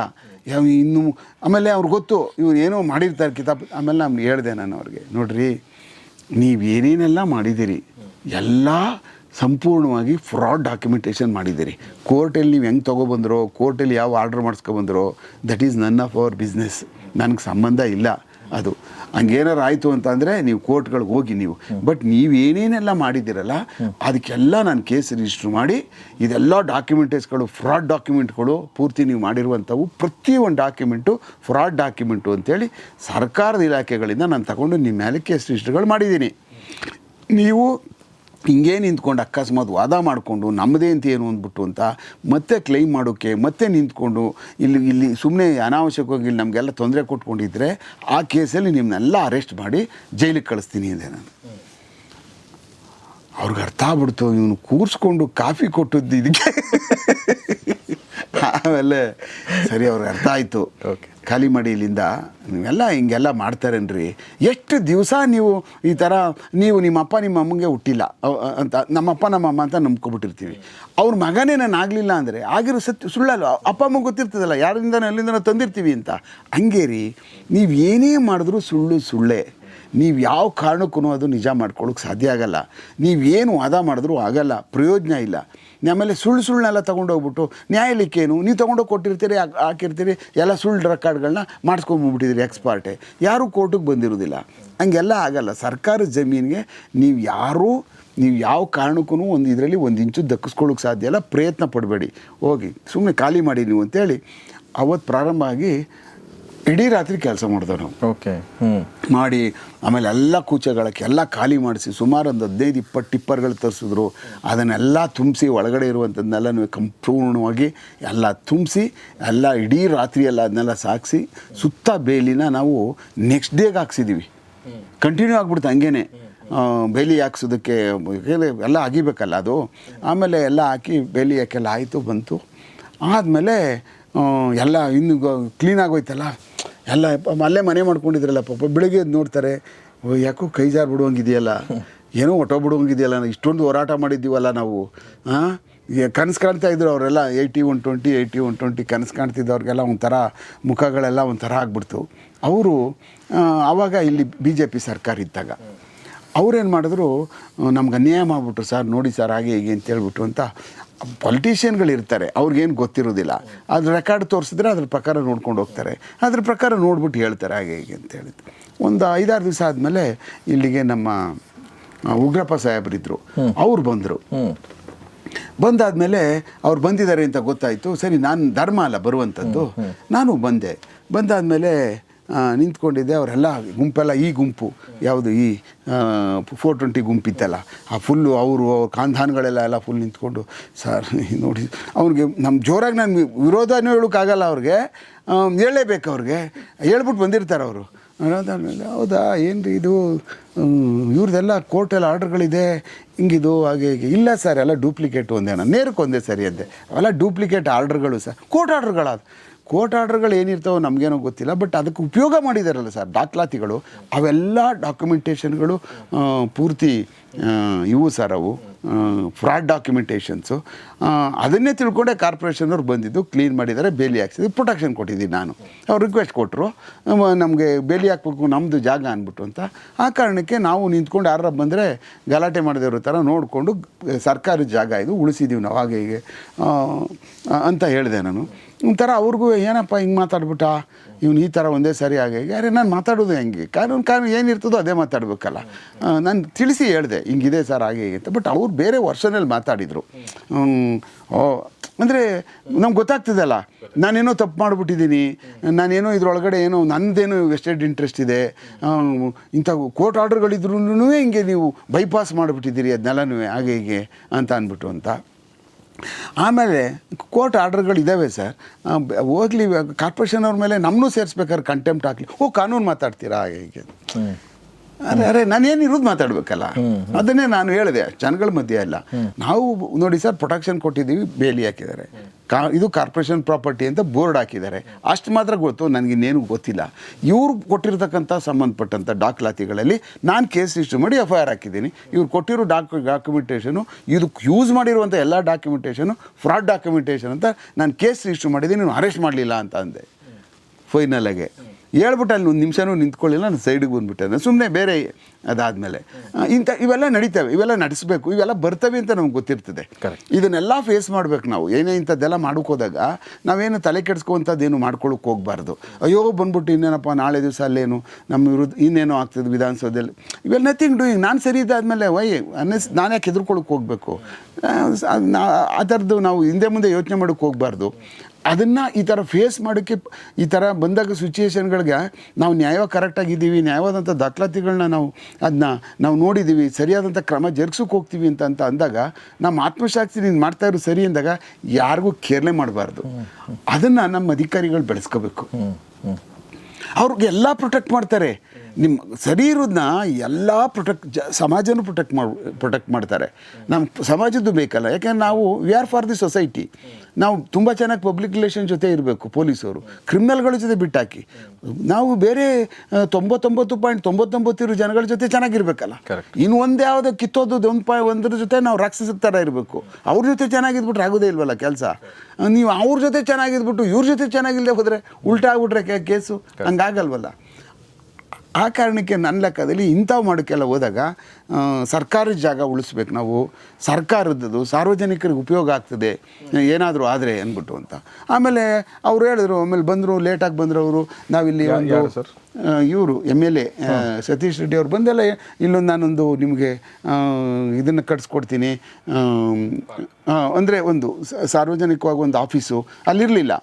ಇನ್ನು ಆಮೇಲೆ ಅವ್ರಿಗೆ ಗೊತ್ತು, ಇವ್ರು ಏನೋ ಮಾಡಿರ್ತಾರೆ ಕಿತಾಬ್. ಆಮೇಲೆ ನಾನು ಹೇಳಿದೆ ನಾನು ಅವ್ರಿಗೆ, ನೋಡ್ರಿ ನೀವೇನೇನೆಲ್ಲ ಮಾಡಿದ್ದೀರಿ, ಎಲ್ಲ ಸಂಪೂರ್ಣವಾಗಿ ಫ್ರಾಡ್ ಡಾಕ್ಯುಮೆಂಟೇಷನ್ ಮಾಡಿದ್ದೀರಿ. ಕೋರ್ಟಲ್ಲಿ ನೀವು ಹೆಂಗೆ ತೊಗೊಬಂದ್ರೋ ಕೋರ್ಟಲ್ಲಿ ಯಾವ order ಮಾಡಿಸ್ಕೊಬಂದ್ರೋ that is none of our business ನನಗೆ ಸಂಬಂಧ ಇಲ್ಲ ಅದು. ಹಂಗೇನಾರು ಆಯಿತು ಅಂತಂದರೆ ನೀವು ಕೋರ್ಟ್ಗಳಿಗೆ ಹೋಗಿ ನೀವು. ಬಟ್ ನೀವು ಏನೇನೆಲ್ಲ ಮಾಡಿದ್ದೀರಲ್ಲ, ಅದಕ್ಕೆಲ್ಲ ನಾನು ಕೇಸ್ ರಿಜಿಸ್ಟ್ರ್ ಮಾಡಿ, ಇದೆಲ್ಲ ಡಾಕ್ಯುಮೆಂಟೇಸ್ಗಳು ಫ್ರಾಡ್ ಡಾಕ್ಯುಮೆಂಟ್ಗಳು ಪೂರ್ತಿ ನೀವು ಮಾಡಿರುವಂಥವು ಪ್ರತಿಯೊಂದು ಡಾಕ್ಯುಮೆಂಟು ಫ್ರಾಡ್ ಡಾಕ್ಯುಮೆಂಟು ಅಂತೇಳಿ ಸರ್ಕಾರದ ಇಲಾಖೆಗಳಿಂದ ನಾನು ತಗೊಂಡು ನಿಮ್ಮ ಮೇಲೆ ಕೇಸ್ ರಿಜಿಸ್ಟ್ರ್ಗಳು ಮಾಡಿದ್ದೀನಿ. ನೀವು ಹಿಂಗೆ ನಿಂತ್ಕೊಂಡು ಅಕಸ್ಮಾತ್ ವಾದ ಮಾಡಿಕೊಂಡು ನಮ್ಮದೇ ಅಂತ ಏನು ಅಂದ್ಬಿಟ್ಟು ಅಂತ ಮತ್ತೆ ಕ್ಲೈಮ್ ಮಾಡೋಕ್ಕೆ ಮತ್ತೆ ನಿಂತ್ಕೊಂಡು ಇಲ್ಲಿ ಇಲ್ಲಿ ಸುಮ್ಮನೆ ಅನಾವಶ್ಯಕವಾಗಿ ಇಲ್ಲಿ ನಮಗೆಲ್ಲ ತೊಂದರೆ ಕೊಟ್ಕೊಂಡಿದ್ರೆ ಆ ಕೇಸಲ್ಲಿ ನಿಮ್ಮನ್ನೆಲ್ಲ ಅರೆಸ್ಟ್ ಮಾಡಿ ಜೈಲಿಗೆ ಕಳಿಸ್ತೀನಿ ಅಂದೆ ನಾನು. ಅವ್ರಿಗೆ ಅರ್ಥ ಆಗ್ಬಿಡ್ತು, ಇವನು ಕೂರಿಸ್ಕೊಂಡು ಕಾಫಿ ಕೊಟ್ಟದ್ದು ಇದಕ್ಕೆ. ಆಮೇಲೆ ಸರಿ ಅವ್ರಿಗೆ ಅರ್ಥ ಆಯಿತು. ಓಕೆ ಖಾಲಿ ಮಾಡಿ ಇಲ್ಲಿಂದ ನೀವೆಲ್ಲ ಹಿಂಗೆಲ್ಲ ಮಾಡ್ತಾರೇನ್ರಿ? ಎಷ್ಟು ದಿವಸ ನೀವು ಈ ಥರ ನೀವು ನಿಮ್ಮ ಅಪ್ಪ ನಿಮ್ಮ ಅಮ್ಮಂಗೆ ಹುಟ್ಟಿಲ್ಲ. ಅಂತ ನಮ್ಮಪ್ಪ ನಮ್ಮಮ್ಮ ಅಂತ ನಂಬ್ಕೊಬಿಟ್ಟಿರ್ತೀವಿ. ಅವ್ರ ಮಗನೇ ನಾನು ಆಗಲಿಲ್ಲ ಅಂದರೆ ಆಗಿರೋ ಸತ್ಯ ಸುಳ್ಳಲ್ಲ ಅಪ್ಪ ಅಮ್ಮ ಗೊತ್ತಿರ್ತದಲ್ಲ ಯಾರಿಂದ ಎಲ್ಲಿಂದ ತಂದಿರ್ತೀವಿ ಅಂತ. ಹಂಗೆ ರೀ ನೀವು ಏನೇ ಮಾಡಿದ್ರೂ ಸುಳ್ಳು ಸುಳ್ಳೇ. ನೀವು ಯಾವ ಕಾರಣಕ್ಕೂ ಅದು ನಿಜ ಮಾಡ್ಕೊಳ್ಳೋಕೆ ಸಾಧ್ಯ ಆಗಲ್ಲ. ನೀವೇನು ವಾದ ಮಾಡಿದ್ರೂ ಆಗಲ್ಲ, ಪ್ರಯೋಜನ ಇಲ್ಲ. ಆಮೇಲೆ ಸುಳ್ಳು ಸುಳ್ಳನ್ನೆಲ್ಲ ತೊಗೊಂಡೋಗ್ಬಿಟ್ಟು ನ್ಯಾಯಾಲಯಕ್ಕೇನು ನೀವು ತೊಗೊಂಡೋಗಿ ಕೊಟ್ಟಿರ್ತೀರಿ ಹಾಕಿರ್ತೀರಿ, ಎಲ್ಲ ಸುಳ್ಳು ರೆಕಾರ್ಡ್ಗಳನ್ನ ಮಾಡಿಸ್ಕೊಂಡ್ಬಿಟ್ಟಿದ್ದೀರಿ ಎಕ್ಸ್ಪರ್ಟೆ ಯಾರೂ ಕೋರ್ಟಿಗೆ ಬಂದಿರೋದಿಲ್ಲ. ಹಂಗೆಲ್ಲ ಆಗಲ್ಲ. ಸರ್ಕಾರದ ಜಮೀನಿಗೆ ನೀವು ಯಾರೂ, ನೀವು ಯಾವ ಕಾರಣಕ್ಕೂ ಒಂದು ಇದರಲ್ಲಿ ಒಂದು ಇಂಚು ದಕ್ಕಿಸ್ಕೊಳ್ಳೋಕೆ ಸಾಧ್ಯ ಇಲ್ಲ. ಪ್ರಯತ್ನ ಪಡಬೇಡಿ. ಹೋಗಿ ಸುಮ್ಮನೆ ಖಾಲಿ ಮಾಡಿ ನೀವು ಅಂತೇಳಿ ಅವತ್ತು ಪ್ರಾರಂಭ ಆಗಿ ಇಡೀ ರಾತ್ರಿ ಕೆಲಸ ಮಾಡಿದೆ ನಾವು. ಓಕೆ ಹ್ಞೂ ಮಾಡಿ ಆಮೇಲೆ ಎಲ್ಲ ಕೂಚೆಗಳಕ್ಕೆ ಎಲ್ಲ ಖಾಲಿ ಮಾಡಿಸಿ ಸುಮಾರು ಒಂದು ಹದಿನೈದು ಇಪ್ಪತ್ತು ಟಿಪ್ಪರ್ಗಳು ತರಿಸಿದ್ರು. ಅದನ್ನೆಲ್ಲ ತುಂಬಿಸಿ ಒಳಗಡೆ ಇರುವಂಥದ್ದನ್ನೆಲ್ಲ ಸಂಪೂರ್ಣವಾಗಿ ಎಲ್ಲ ತುಂಬಿಸಿ ಎಲ್ಲ ಇಡೀ ರಾತ್ರಿ ಎಲ್ಲ ಅದನ್ನೆಲ್ಲ ಸಾಗಿಸಿ ಸುತ್ತ ಬೇಲಿನ ನಾವು ನೆಕ್ಸ್ಟ್ ಡೇಗೆ ಹಾಕ್ಸಿದ್ದೀವಿ ಕಂಟಿನ್ಯೂ ಆಗ್ಬಿಡ್ತು ಹಂಗೇನೆ. ಬೇಲಿ ಹಾಕ್ಸೋದಕ್ಕೆ ಎಲ್ಲ ಅಗಿಬೇಕಲ್ಲ ಅದು. ಆಮೇಲೆ ಎಲ್ಲ ಹಾಕಿ ಬೇಲಿ ಹಾಕೆಲ್ಲ ಆಯಿತು ಬಂತು. ಆದಮೇಲೆ ಎಲ್ಲ ಇನ್ನು ಕ್ಲೀನ್ ಆಗೋಯ್ತಲ್ಲ. ಎಲ್ಲ ಅಲ್ಲೇ ಮನೆ ಮಾಡ್ಕೊಂಡಿದ್ರಲ್ಲ, ಪಾಪ ಬೆಳಿಗ್ಗೆ ಎದ್ದು ನೋಡ್ತಾರೆ ಯಾಕೋ ಕೈ ಜಾರು ಬಿಡುವಂಗಿದೆಯಲ್ಲ? ಏನೋ ಹೊಟ್ಟೋಗ್ಬಿಡುವಂಗಿದೆಯಲ್ಲ ಇಷ್ಟೊಂದು ಹೋರಾಟ ಮಾಡಿದ್ದೀವಲ್ಲ ನಾವು ಹಾಂ ಕನಸು ಕಾಣ್ತಾ ಇದ್ರು ಅವರೆಲ್ಲ eighty one twenty eighty one twenty ಕನಸು ಕಾಣ್ತಿದ್ದವ್ರಿಗೆಲ್ಲ ಒಂಥರ, ಮುಖಗಳೆಲ್ಲ ಒಂಥರ ಆಗ್ಬಿಡ್ತು. ಅವರು ಆವಾಗ ಇಲ್ಲಿ ಬಿ ಜೆ ಪಿ ಸರ್ಕಾರ ಇದ್ದಾಗ, ಅವ್ರೇನು ಮಾಡಿದ್ರು, ನಮ್ಗೆ ಅನ್ಯಾಯ ಮಾಡಿಬಿಟ್ರು, ಸರ್, ನೋಡಿ ಸರ್, ಹಾಗೆ ಹೀಗೆ ಅಂತ ಹೇಳ್ಬಿಟ್ಟು ಅಂತ ಪೊಲಿಟಿಷಿಯನ್ಗಳು ಇರ್ತಾರೆ ಅವ್ರಿಗೇನು ಗೊತ್ತಿರೋದಿಲ್ಲ. ಅದ್ರ ರೆಕಾರ್ಡ್ ತೋರಿಸಿದ್ರೆ ಅದ್ರ ಪ್ರಕಾರ ನೋಡ್ಕೊಂಡು ಹೋಗ್ತಾರೆ. ಅದ್ರ ಪ್ರಕಾರ ನೋಡ್ಬಿಟ್ಟು ಹೇಳ್ತಾರೆ ಹಾಗೆ ಹೀಗೆ ಅಂತ ಹೇಳಿದ್ರು ಒಂದು ಐದಾರು ದಿವಸ ಆದಮೇಲೆ ಇಲ್ಲಿಗೆ ನಮ್ಮ ಉಗ್ರಪ್ಪ ಉಗ್ರಪ್ಪ ಸಾಹೇಬರಿದ್ದರು ಅವ್ರು ಬಂದರು. ಬಂದಾದಮೇಲೆ ಅವ್ರು ಬಂದಿದ್ದಾರೆ ಅಂತ ಗೊತ್ತಾಯಿತು. ಸರಿ ನಾನು ಧರ್ಮ ಅಲ್ಲ ಬರುವಂಥದ್ದು ನಾನು ಬಂದೆ. ಬಂದಾದಮೇಲೆ ನಿಂತ್ಕೊಂಡಿದ್ದೆ, ಅವರೆಲ್ಲ ಗುಂಪೆಲ್ಲ ಈ ಗುಂಪು, ಯಾವುದು ಈ ಫೋರ್ ಟ್ವೆಂಟಿ ಗುಂಪಿತ್ತಲ್ಲ, ಆ ಫುಲ್ಲು ಅವರು, ಅವ್ರ ಖಾನ್ದಾನ್ಗಳೆಲ್ಲ ಎಲ್ಲ ಫುಲ್ ನಿಂತ್ಕೊಂಡು, ಸರ್, ನೋಡಿ ಅವ್ರಿಗೆ ನಮ್ಮ ಜೋರಾಗಿ ನಾನು ವಿರೋಧನೂ ಹೇಳೋಕ್ಕಾಗಲ್ಲ ಅವ್ರಿಗೆ ಹೇಳಲೇಬೇಕು ಅವ್ರಿಗೆ ಹೇಳ್ಬಿಟ್ಟು ಬಂದಿರ್ತಾರೆ ಅವರು. ಅದಾದ್ಮೇಲೆ, ಹೌದಾ ಏನು ರೀ ಇದು ಇವ್ರದ್ದೆಲ್ಲ ಕೋರ್ಟೆಲ್ಲ ಆರ್ಡ್ರ್ಗಳಿದೆ, ಹಿಂಗಿದು, ಹಾಗೆ, ಹೀಗೆ. ಇಲ್ಲ ಸರ್, ಎಲ್ಲ ಡೂಪ್ಲಿಕೇಟ್ ಒಂದೇ ನಾನು ನೇರಕ್ಕೆ ಒಂದೇ ಸರಿ ಅದೇ. ಅವೆಲ್ಲ ಡೂಪ್ಲಿಕೇಟ್ ಆರ್ಡ್ರ್ಗಳು ಸರ್, ಕೋರ್ಟ್ ಆರ್ಡ್ರ್ಗಳಾದ. ಕೋರ್ಟ್ ಆರ್ಡರ್ಗಳು ಏನಿರ್ತಾವೋ ನಮಗೇನೋ ಗೊತ್ತಿಲ್ಲ, ಬಟ್ ಅದಕ್ಕೆ ಉಪಯೋಗ ಮಾಡಿದಾರಲ್ಲ ಸರ್, ದಾಖಲಾತಿಗಳು. ಅವೆಲ್ಲ ಡಾಕ್ಯುಮೆಂಟೇಷನ್ಗಳು ಪೂರ್ತಿ ಇವು ಸರ್ ಅವು ಫ್ರಾಡ್ ಡಾಕ್ಯುಮೆಂಟೇಷನ್ಸು. ಅದನ್ನೇ ತಿಳ್ಕೊಂಡೆ ಕಾರ್ಪೊರೇಷನವ್ರು ಬಂದಿದ್ದು, ಕ್ಲೀನ್ ಮಾಡಿದ್ದಾರೆ, ಬೇಲಿ ಹಾಕ್ಸಿದ್ದು, ಪ್ರೊಟೆಕ್ಷನ್ ಕೊಟ್ಟಿದ್ದೀನಿ ನಾನು. ಅವ್ರು ರಿಕ್ವೆಸ್ಟ್ ಕೊಟ್ಟರು ನಮಗೆ ಬೇಲಿ ಹಾಕ್ಬೇಕು ನಮ್ಮದು ಜಾಗ ಅಂದ್ಬಿಟ್ಟು ಅಂತ. ಆ ಕಾರಣಕ್ಕೆ ನಾವು ನಿಂತ್ಕೊಂಡು ಯಾರ ಬಂದರೆ ಗಲಾಟೆ ಮಾಡಿದವ್ರ ಥರ ನೋಡಿಕೊಂಡು ಸರ್ಕಾರಿ ಜಾಗ ಇದು ಉಳಿಸಿದ್ದೀವಿ ನಾವು ಹಾಗೆ ಹೀಗೆ ಅಂತ ಹೇಳಿದೆ ನಾನು. ಒಂಥರ ಅವ್ರಿಗೂ ಏನಪ್ಪ ಹಿಂಗೆ ಮಾತಾಡ್ಬಿಟ್ಟ? ಇವ್ನು ಈ ಥರ ಒಂದೇ ಸರಿ ಆಗಿ. ಅರೆ ನಾನು ಮಾತಾಡೋದು ಹೆಂಗೆ? ಕಾನೂನು ಕಾನೂನು ಏನಿರ್ತದೋ ಅದೇ ಮಾತಾಡಬೇಕಲ್ಲ. ನಾನು ತಿಳಿಸಿ ಹೇಳಿದೆ, ಹಿಂಗಿದೆ ಸರ್, ಹಾಗೆ, ಹೀಗೆ ಬಟ್ ಅವ್ರು ಬೇರೆ ವರ್ಷನಲ್ಲಿ ಮಾತಾಡಿದರು. ಓ, ಅಂದರೆ ನಮ್ಗೆ ಗೊತ್ತಾಗ್ತದಲ್ಲ. ನಾನೇನೋ ತಪ್ಪು ಮಾಡಿಬಿಟ್ಟಿದ್ದೀನಿ. ನಾನೇನೋ ಇದ್ರೊಳಗಡೆ ಏನೋ ನನ್ನದೇನೋ ವೆಸ್ಟೆಡ್ ಇಂಟ್ರೆಸ್ಟ್ ಇದೆ. ಇಂಥ ಕೋರ್ಟ್ ಆರ್ಡರ್ಗಳಿದ್ರೂ ಹಿಂಗೆ ನೀವು ಬೈಪಾಸ್ ಮಾಡಿಬಿಟ್ಟಿದ್ದೀರಿ ಅದನ್ನೆಲ್ಲನೂ ಹಾಗೆ, ಹೀಗೆ ಅಂತ ಅಂದ್ಬಿಟ್ಟು ಅಂತ. ಆಮೇಲೆ ಕೋರ್ಟ್ ಆರ್ಡರ್ಗಳು ಇದ್ದಾವೆ ಸರ್. ಹೋಗ್ಲಿ, ಕಾರ್ಪೊರೇಷನ್ ಅವ್ರ ಮೇಲೆ ನಮ್ಮನ್ನೂ ಸೇರಿಸ್ಬೇಕಾದ್ರೆ ಕಂಟೆಂಪ್ಟ್ ಹಾಕ್ಲಿ. ಓ, ಕಾನೂನು ಮಾತಾಡ್ತೀರಾ ಹಾಗೆ? ಹೀಗೆ ಅರೆ ಅರೆ ನಾನೇನು ಇರೋದು ಮಾತಾಡ್ಬೇಕಲ್ಲ? ಅದನ್ನೇ ನಾನು ಹೇಳಿದೆ ಜನಗಳ ಮಧ್ಯೆ ಅಲ್ಲ. ನಾವು ನೋಡಿ ಸರ್ ಪ್ರೊಟೆಕ್ಷನ್ ಕೊಟ್ಟಿದ್ದೀವಿ ಬೇಲಿ ಹಾಕಿದ್ದಾರೆ. ಕಾ ಇದು ಕಾರ್ಪೊರೇಷನ್ ಪ್ರಾಪರ್ಟಿ ಅಂತ ಬೋರ್ಡ್ ಹಾಕಿದ್ದಾರೆ. ಅಷ್ಟು ಮಾತ್ರ ಗೊತ್ತು ನನಗಿನ್ನೇನು ಗೊತ್ತಿಲ್ಲ. ಇವ್ರು ಕೊಟ್ಟಿರ್ತಕ್ಕಂಥ ಸಂಬಂಧಪಟ್ಟಂಥ ದಾಖಲಾತಿಗಳಲ್ಲಿ ನಾನು ಕೇಸ್ ರಿಜಿಸ್ಟರ್ ಮಾಡಿ ಎಫ್ ಐ ಆರ್ ಹಾಕಿದ್ದೀನಿ. ಇವ್ರು ಕೊಟ್ಟಿರೋ ಡಾಕ್ ಡಾಕ್ಯುಮೆಂಟೇಷನು ಇದಕ್ಕೆ ಯೂಸ್ ಮಾಡಿರುವಂಥ ಎಲ್ಲ ಡಾಕ್ಯುಮೆಂಟೇಷನು ಫ್ರಾಡ್ ಡಾಕ್ಯುಮೆಂಟೇಷನ್ ಅಂತ ನಾನು ಕೇಸ್ ರಿಜಿಸ್ಟರ್ ಮಾಡಿದ್ದೀನಿ ನೀವು ಅರೆಸ್ಟ್ ಮಾಡಲಿಲ್ಲ ಅಂತ ಅಂದೆ. ಫೈನಲಾಗೆ ಹೇಳ್ಬಿಟ್ಟು ಅಲ್ಲಿ ಒಂದು ನಿಮಿಷನೂ ನಿಂತ್ಕೊಳ್ಳಿಲ್ಲ ನಾನು ಸೈಡಿಗೆ ಬಂದುಬಿಟ್ಟೆ. ನಾನು ಸುಮ್ಮನೆ ಬೇರೆ ಅದಾದಮೇಲೆ. ಇಂಥ ಇವೆಲ್ಲ ನಡೀತವೆ ಇವೆಲ್ಲ ನಡೆಸಬೇಕು ಇವೆಲ್ಲ ಬರ್ತವೆ ಅಂತ ನಮ್ಗೆ ಗೊತ್ತಿರ್ತದೆ. ಇದನ್ನೆಲ್ಲ ಫೇಸ್ ಮಾಡ್ಬೇಕು ನಾವು. ಏನೇ ಇಂಥದ್ದೆಲ್ಲ ಹೋದಾಗ ನಾವೇನು ತಲೆ ಕೆಡಿಸ್ಕೊಂಥದ್ದೇನು ಮಾಡ್ಕೊಳ್ಳೋಕೆ ಹೋಗ್ಬಾರ್ದು. ಅಯ್ಯೋ ಬಂದ್ಬಿಟ್ಟು ಇನ್ನೇನಪ್ಪ ನಾಳೆ ದಿವಸ ಅಲ್ಲೇನು? ನಮ್ಮ ವಿರುದ್ಧ ಇನ್ನೇನೋ ಆಗ್ತದೆ ವಿಧಾನಸೌಧದಲ್ಲಿ. ಇವೆಲ್ಲ ನಥಿಂಗ್ ಡೂಯಿಂಗ್ ನಾನು ಸರಿ ಇದ್ದಾದಮೇಲೆ ವೈ ಅನ್ನಿಸ್ ನಾನು ಯಾಕೆ ಹೋಗಬೇಕು? ಆ ಥರದ್ದು ನಾವು ಹಿಂದೆ ಮುಂದೆ ಯೋಚನೆ ಮಾಡೋಕ್ಕೆ ಹೋಗಬಾರ್ದು. ಅದನ್ನು ಈ ಥರ ಫೇಸ್ ಮಾಡೋಕ್ಕೆ ಈ ಥರ ಬಂದಾಗ ಸಿಚುಯೇಷನ್ಗಳಿಗೆ ನಾವು ನ್ಯಾಯ ಕರೆಕ್ಟಾಗಿದ್ದೀವಿ ನ್ಯಾಯವಾದಂಥ ದಾಖಲಾತಿಗಳನ್ನ ನಾವು ಅದನ್ನ ನಾವು ನೋಡಿದ್ದೀವಿ ಸರಿಯಾದಂಥ ಕ್ರಮ ಜರುಗಿಸೋಕೆ ಹೋಗ್ತೀವಿ ಅಂತ ಅಂತ ಅಂದಾಗ ನಮ್ಮ ಆತ್ಮಸಾಕ್ಷಿ ನೀನು ಮಾಡ್ತಾ ಇರೋ ಸರಿ ಅಂದಾಗ ಯಾರಿಗೂ ಕೇರ್ಲೆ ಮಾಡಬಾರ್ದು. ಅದನ್ನು ನಮ್ಮ ಅಧಿಕಾರಿಗಳು ಬೆಳೆಸ್ಕೋಬೇಕು. ಅವ್ರಿಗೆಲ್ಲ ಪ್ರೊಟೆಕ್ಟ್ ಮಾಡ್ತಾರೆ. ನಿಮ್ಮ ಸರಿ ಇರೋದನ್ನ ಎಲ್ಲ ಪ್ರೊಟೆಕ್ಟ್ ಜ ಸಮಾಜನೂ ಪ್ರೊಟೆಕ್ಟ್ ಮಾಡಿ ಪ್ರೊಟೆಕ್ಟ್ ಮಾಡ್ತಾರೆ. ನಮ್ಮ ಸಮಾಜದ್ದು ಬೇಕಲ್ಲ. ಯಾಕೆಂದ್ರೆ ನಾವು we are for the society ನಾವು ತುಂಬ ಚೆನ್ನಾಗಿ ಪಬ್ಲಿಕ್ ರಿಲೇಷನ್ ಜೊತೆ ಇರಬೇಕು ಪೊಲೀಸವರು. ಕ್ರಿಮಿನಲ್ಗಳ ಜೊತೆ ಬಿಟ್ಟಾಕಿ. ನಾವು ಬೇರೆ ತೊಂಬತ್ತೊಂಬತ್ತು ಪಾಯಿಂಟ್ ತೊಂಬತ್ತೊಂಬತ್ತು ಇರೋ ಜನಗಳ ಜೊತೆ ಚೆನ್ನಾಗಿರ್ಬೇಕಲ್ಲ. ಇನ್ನು ಒಂದು ಯಾವುದೋ ಕಿತ್ತೋದು ಒಂದು ಪಾಯ್ ಒಂದ್ರ ಜೊತೆ ನಾವು ರಾಕ್ಷಸದ ಥರ ಇರಬೇಕು. ಅವ್ರ ಜೊತೆ ಚೆನ್ನಾಗಿದ್ಬಿಟ್ರೆ ಆಗೋದೇ ಇಲ್ವಲ್ಲ ಕೆಲಸ? ನೀವು ಅವ್ರ ಜೊತೆ ಚೆನ್ನಾಗಿದ್ಬಿಟ್ಟು ಇವ್ರ ಜೊತೆ ಚೆನ್ನಾಗಿಲ್ಲದೆ ಹೋದರೆ ಉಲ್ಟಾ ಆಗ್ಬಿಟ್ರೆ ಕೇಸು? ಹಂಗಾಗಲ್ವಲ್ಲ. ಆ ಕಾರಣಕ್ಕೆ ನನ್ನ ಲೆಕ್ಕದಲ್ಲಿ ಇಂಥವು ಮಾಡೋಕ್ಕೆಲ್ಲ ಹೋದಾಗ ಸರ್ಕಾರದ ಜಾಗ ಉಳಿಸ್ಬೇಕು ನಾವು. ಸರ್ಕಾರದ್ದು ಸಾರ್ವಜನಿಕರಿಗೆ ಉಪಯೋಗ ಆಗ್ತದೆ. ಏನಾದರೂ ಆದರೆ ಅಂದ್ಬಿಟ್ಟು ಅಂತ. ಆಮೇಲೆ ಅವ್ರು ಹೇಳಿದ್ರು ಆಮೇಲೆ ಬಂದರು ಲೇಟಾಗಿ ಬಂದರು ಅವರು. ನಾವಿಲ್ಲಿ ಒಂದು? ಇವರು M L A Satish Reddy ಅವ್ರು ಬಂದೆಲ್ಲ ಇಲ್ಲೊಂದು ನಾನೊಂದು ನಿಮಗೆ ಇದನ್ನು ಕಟ್ಸ್ಕೊಡ್ತೀನಿ. ಅಂದರೆ ಒಂದು ಸಾರ್ವಜನಿಕವಾಗಿ ಒಂದು ಆಫೀಸು. ಅಲ್ಲಿರಲಿಲ್ಲ.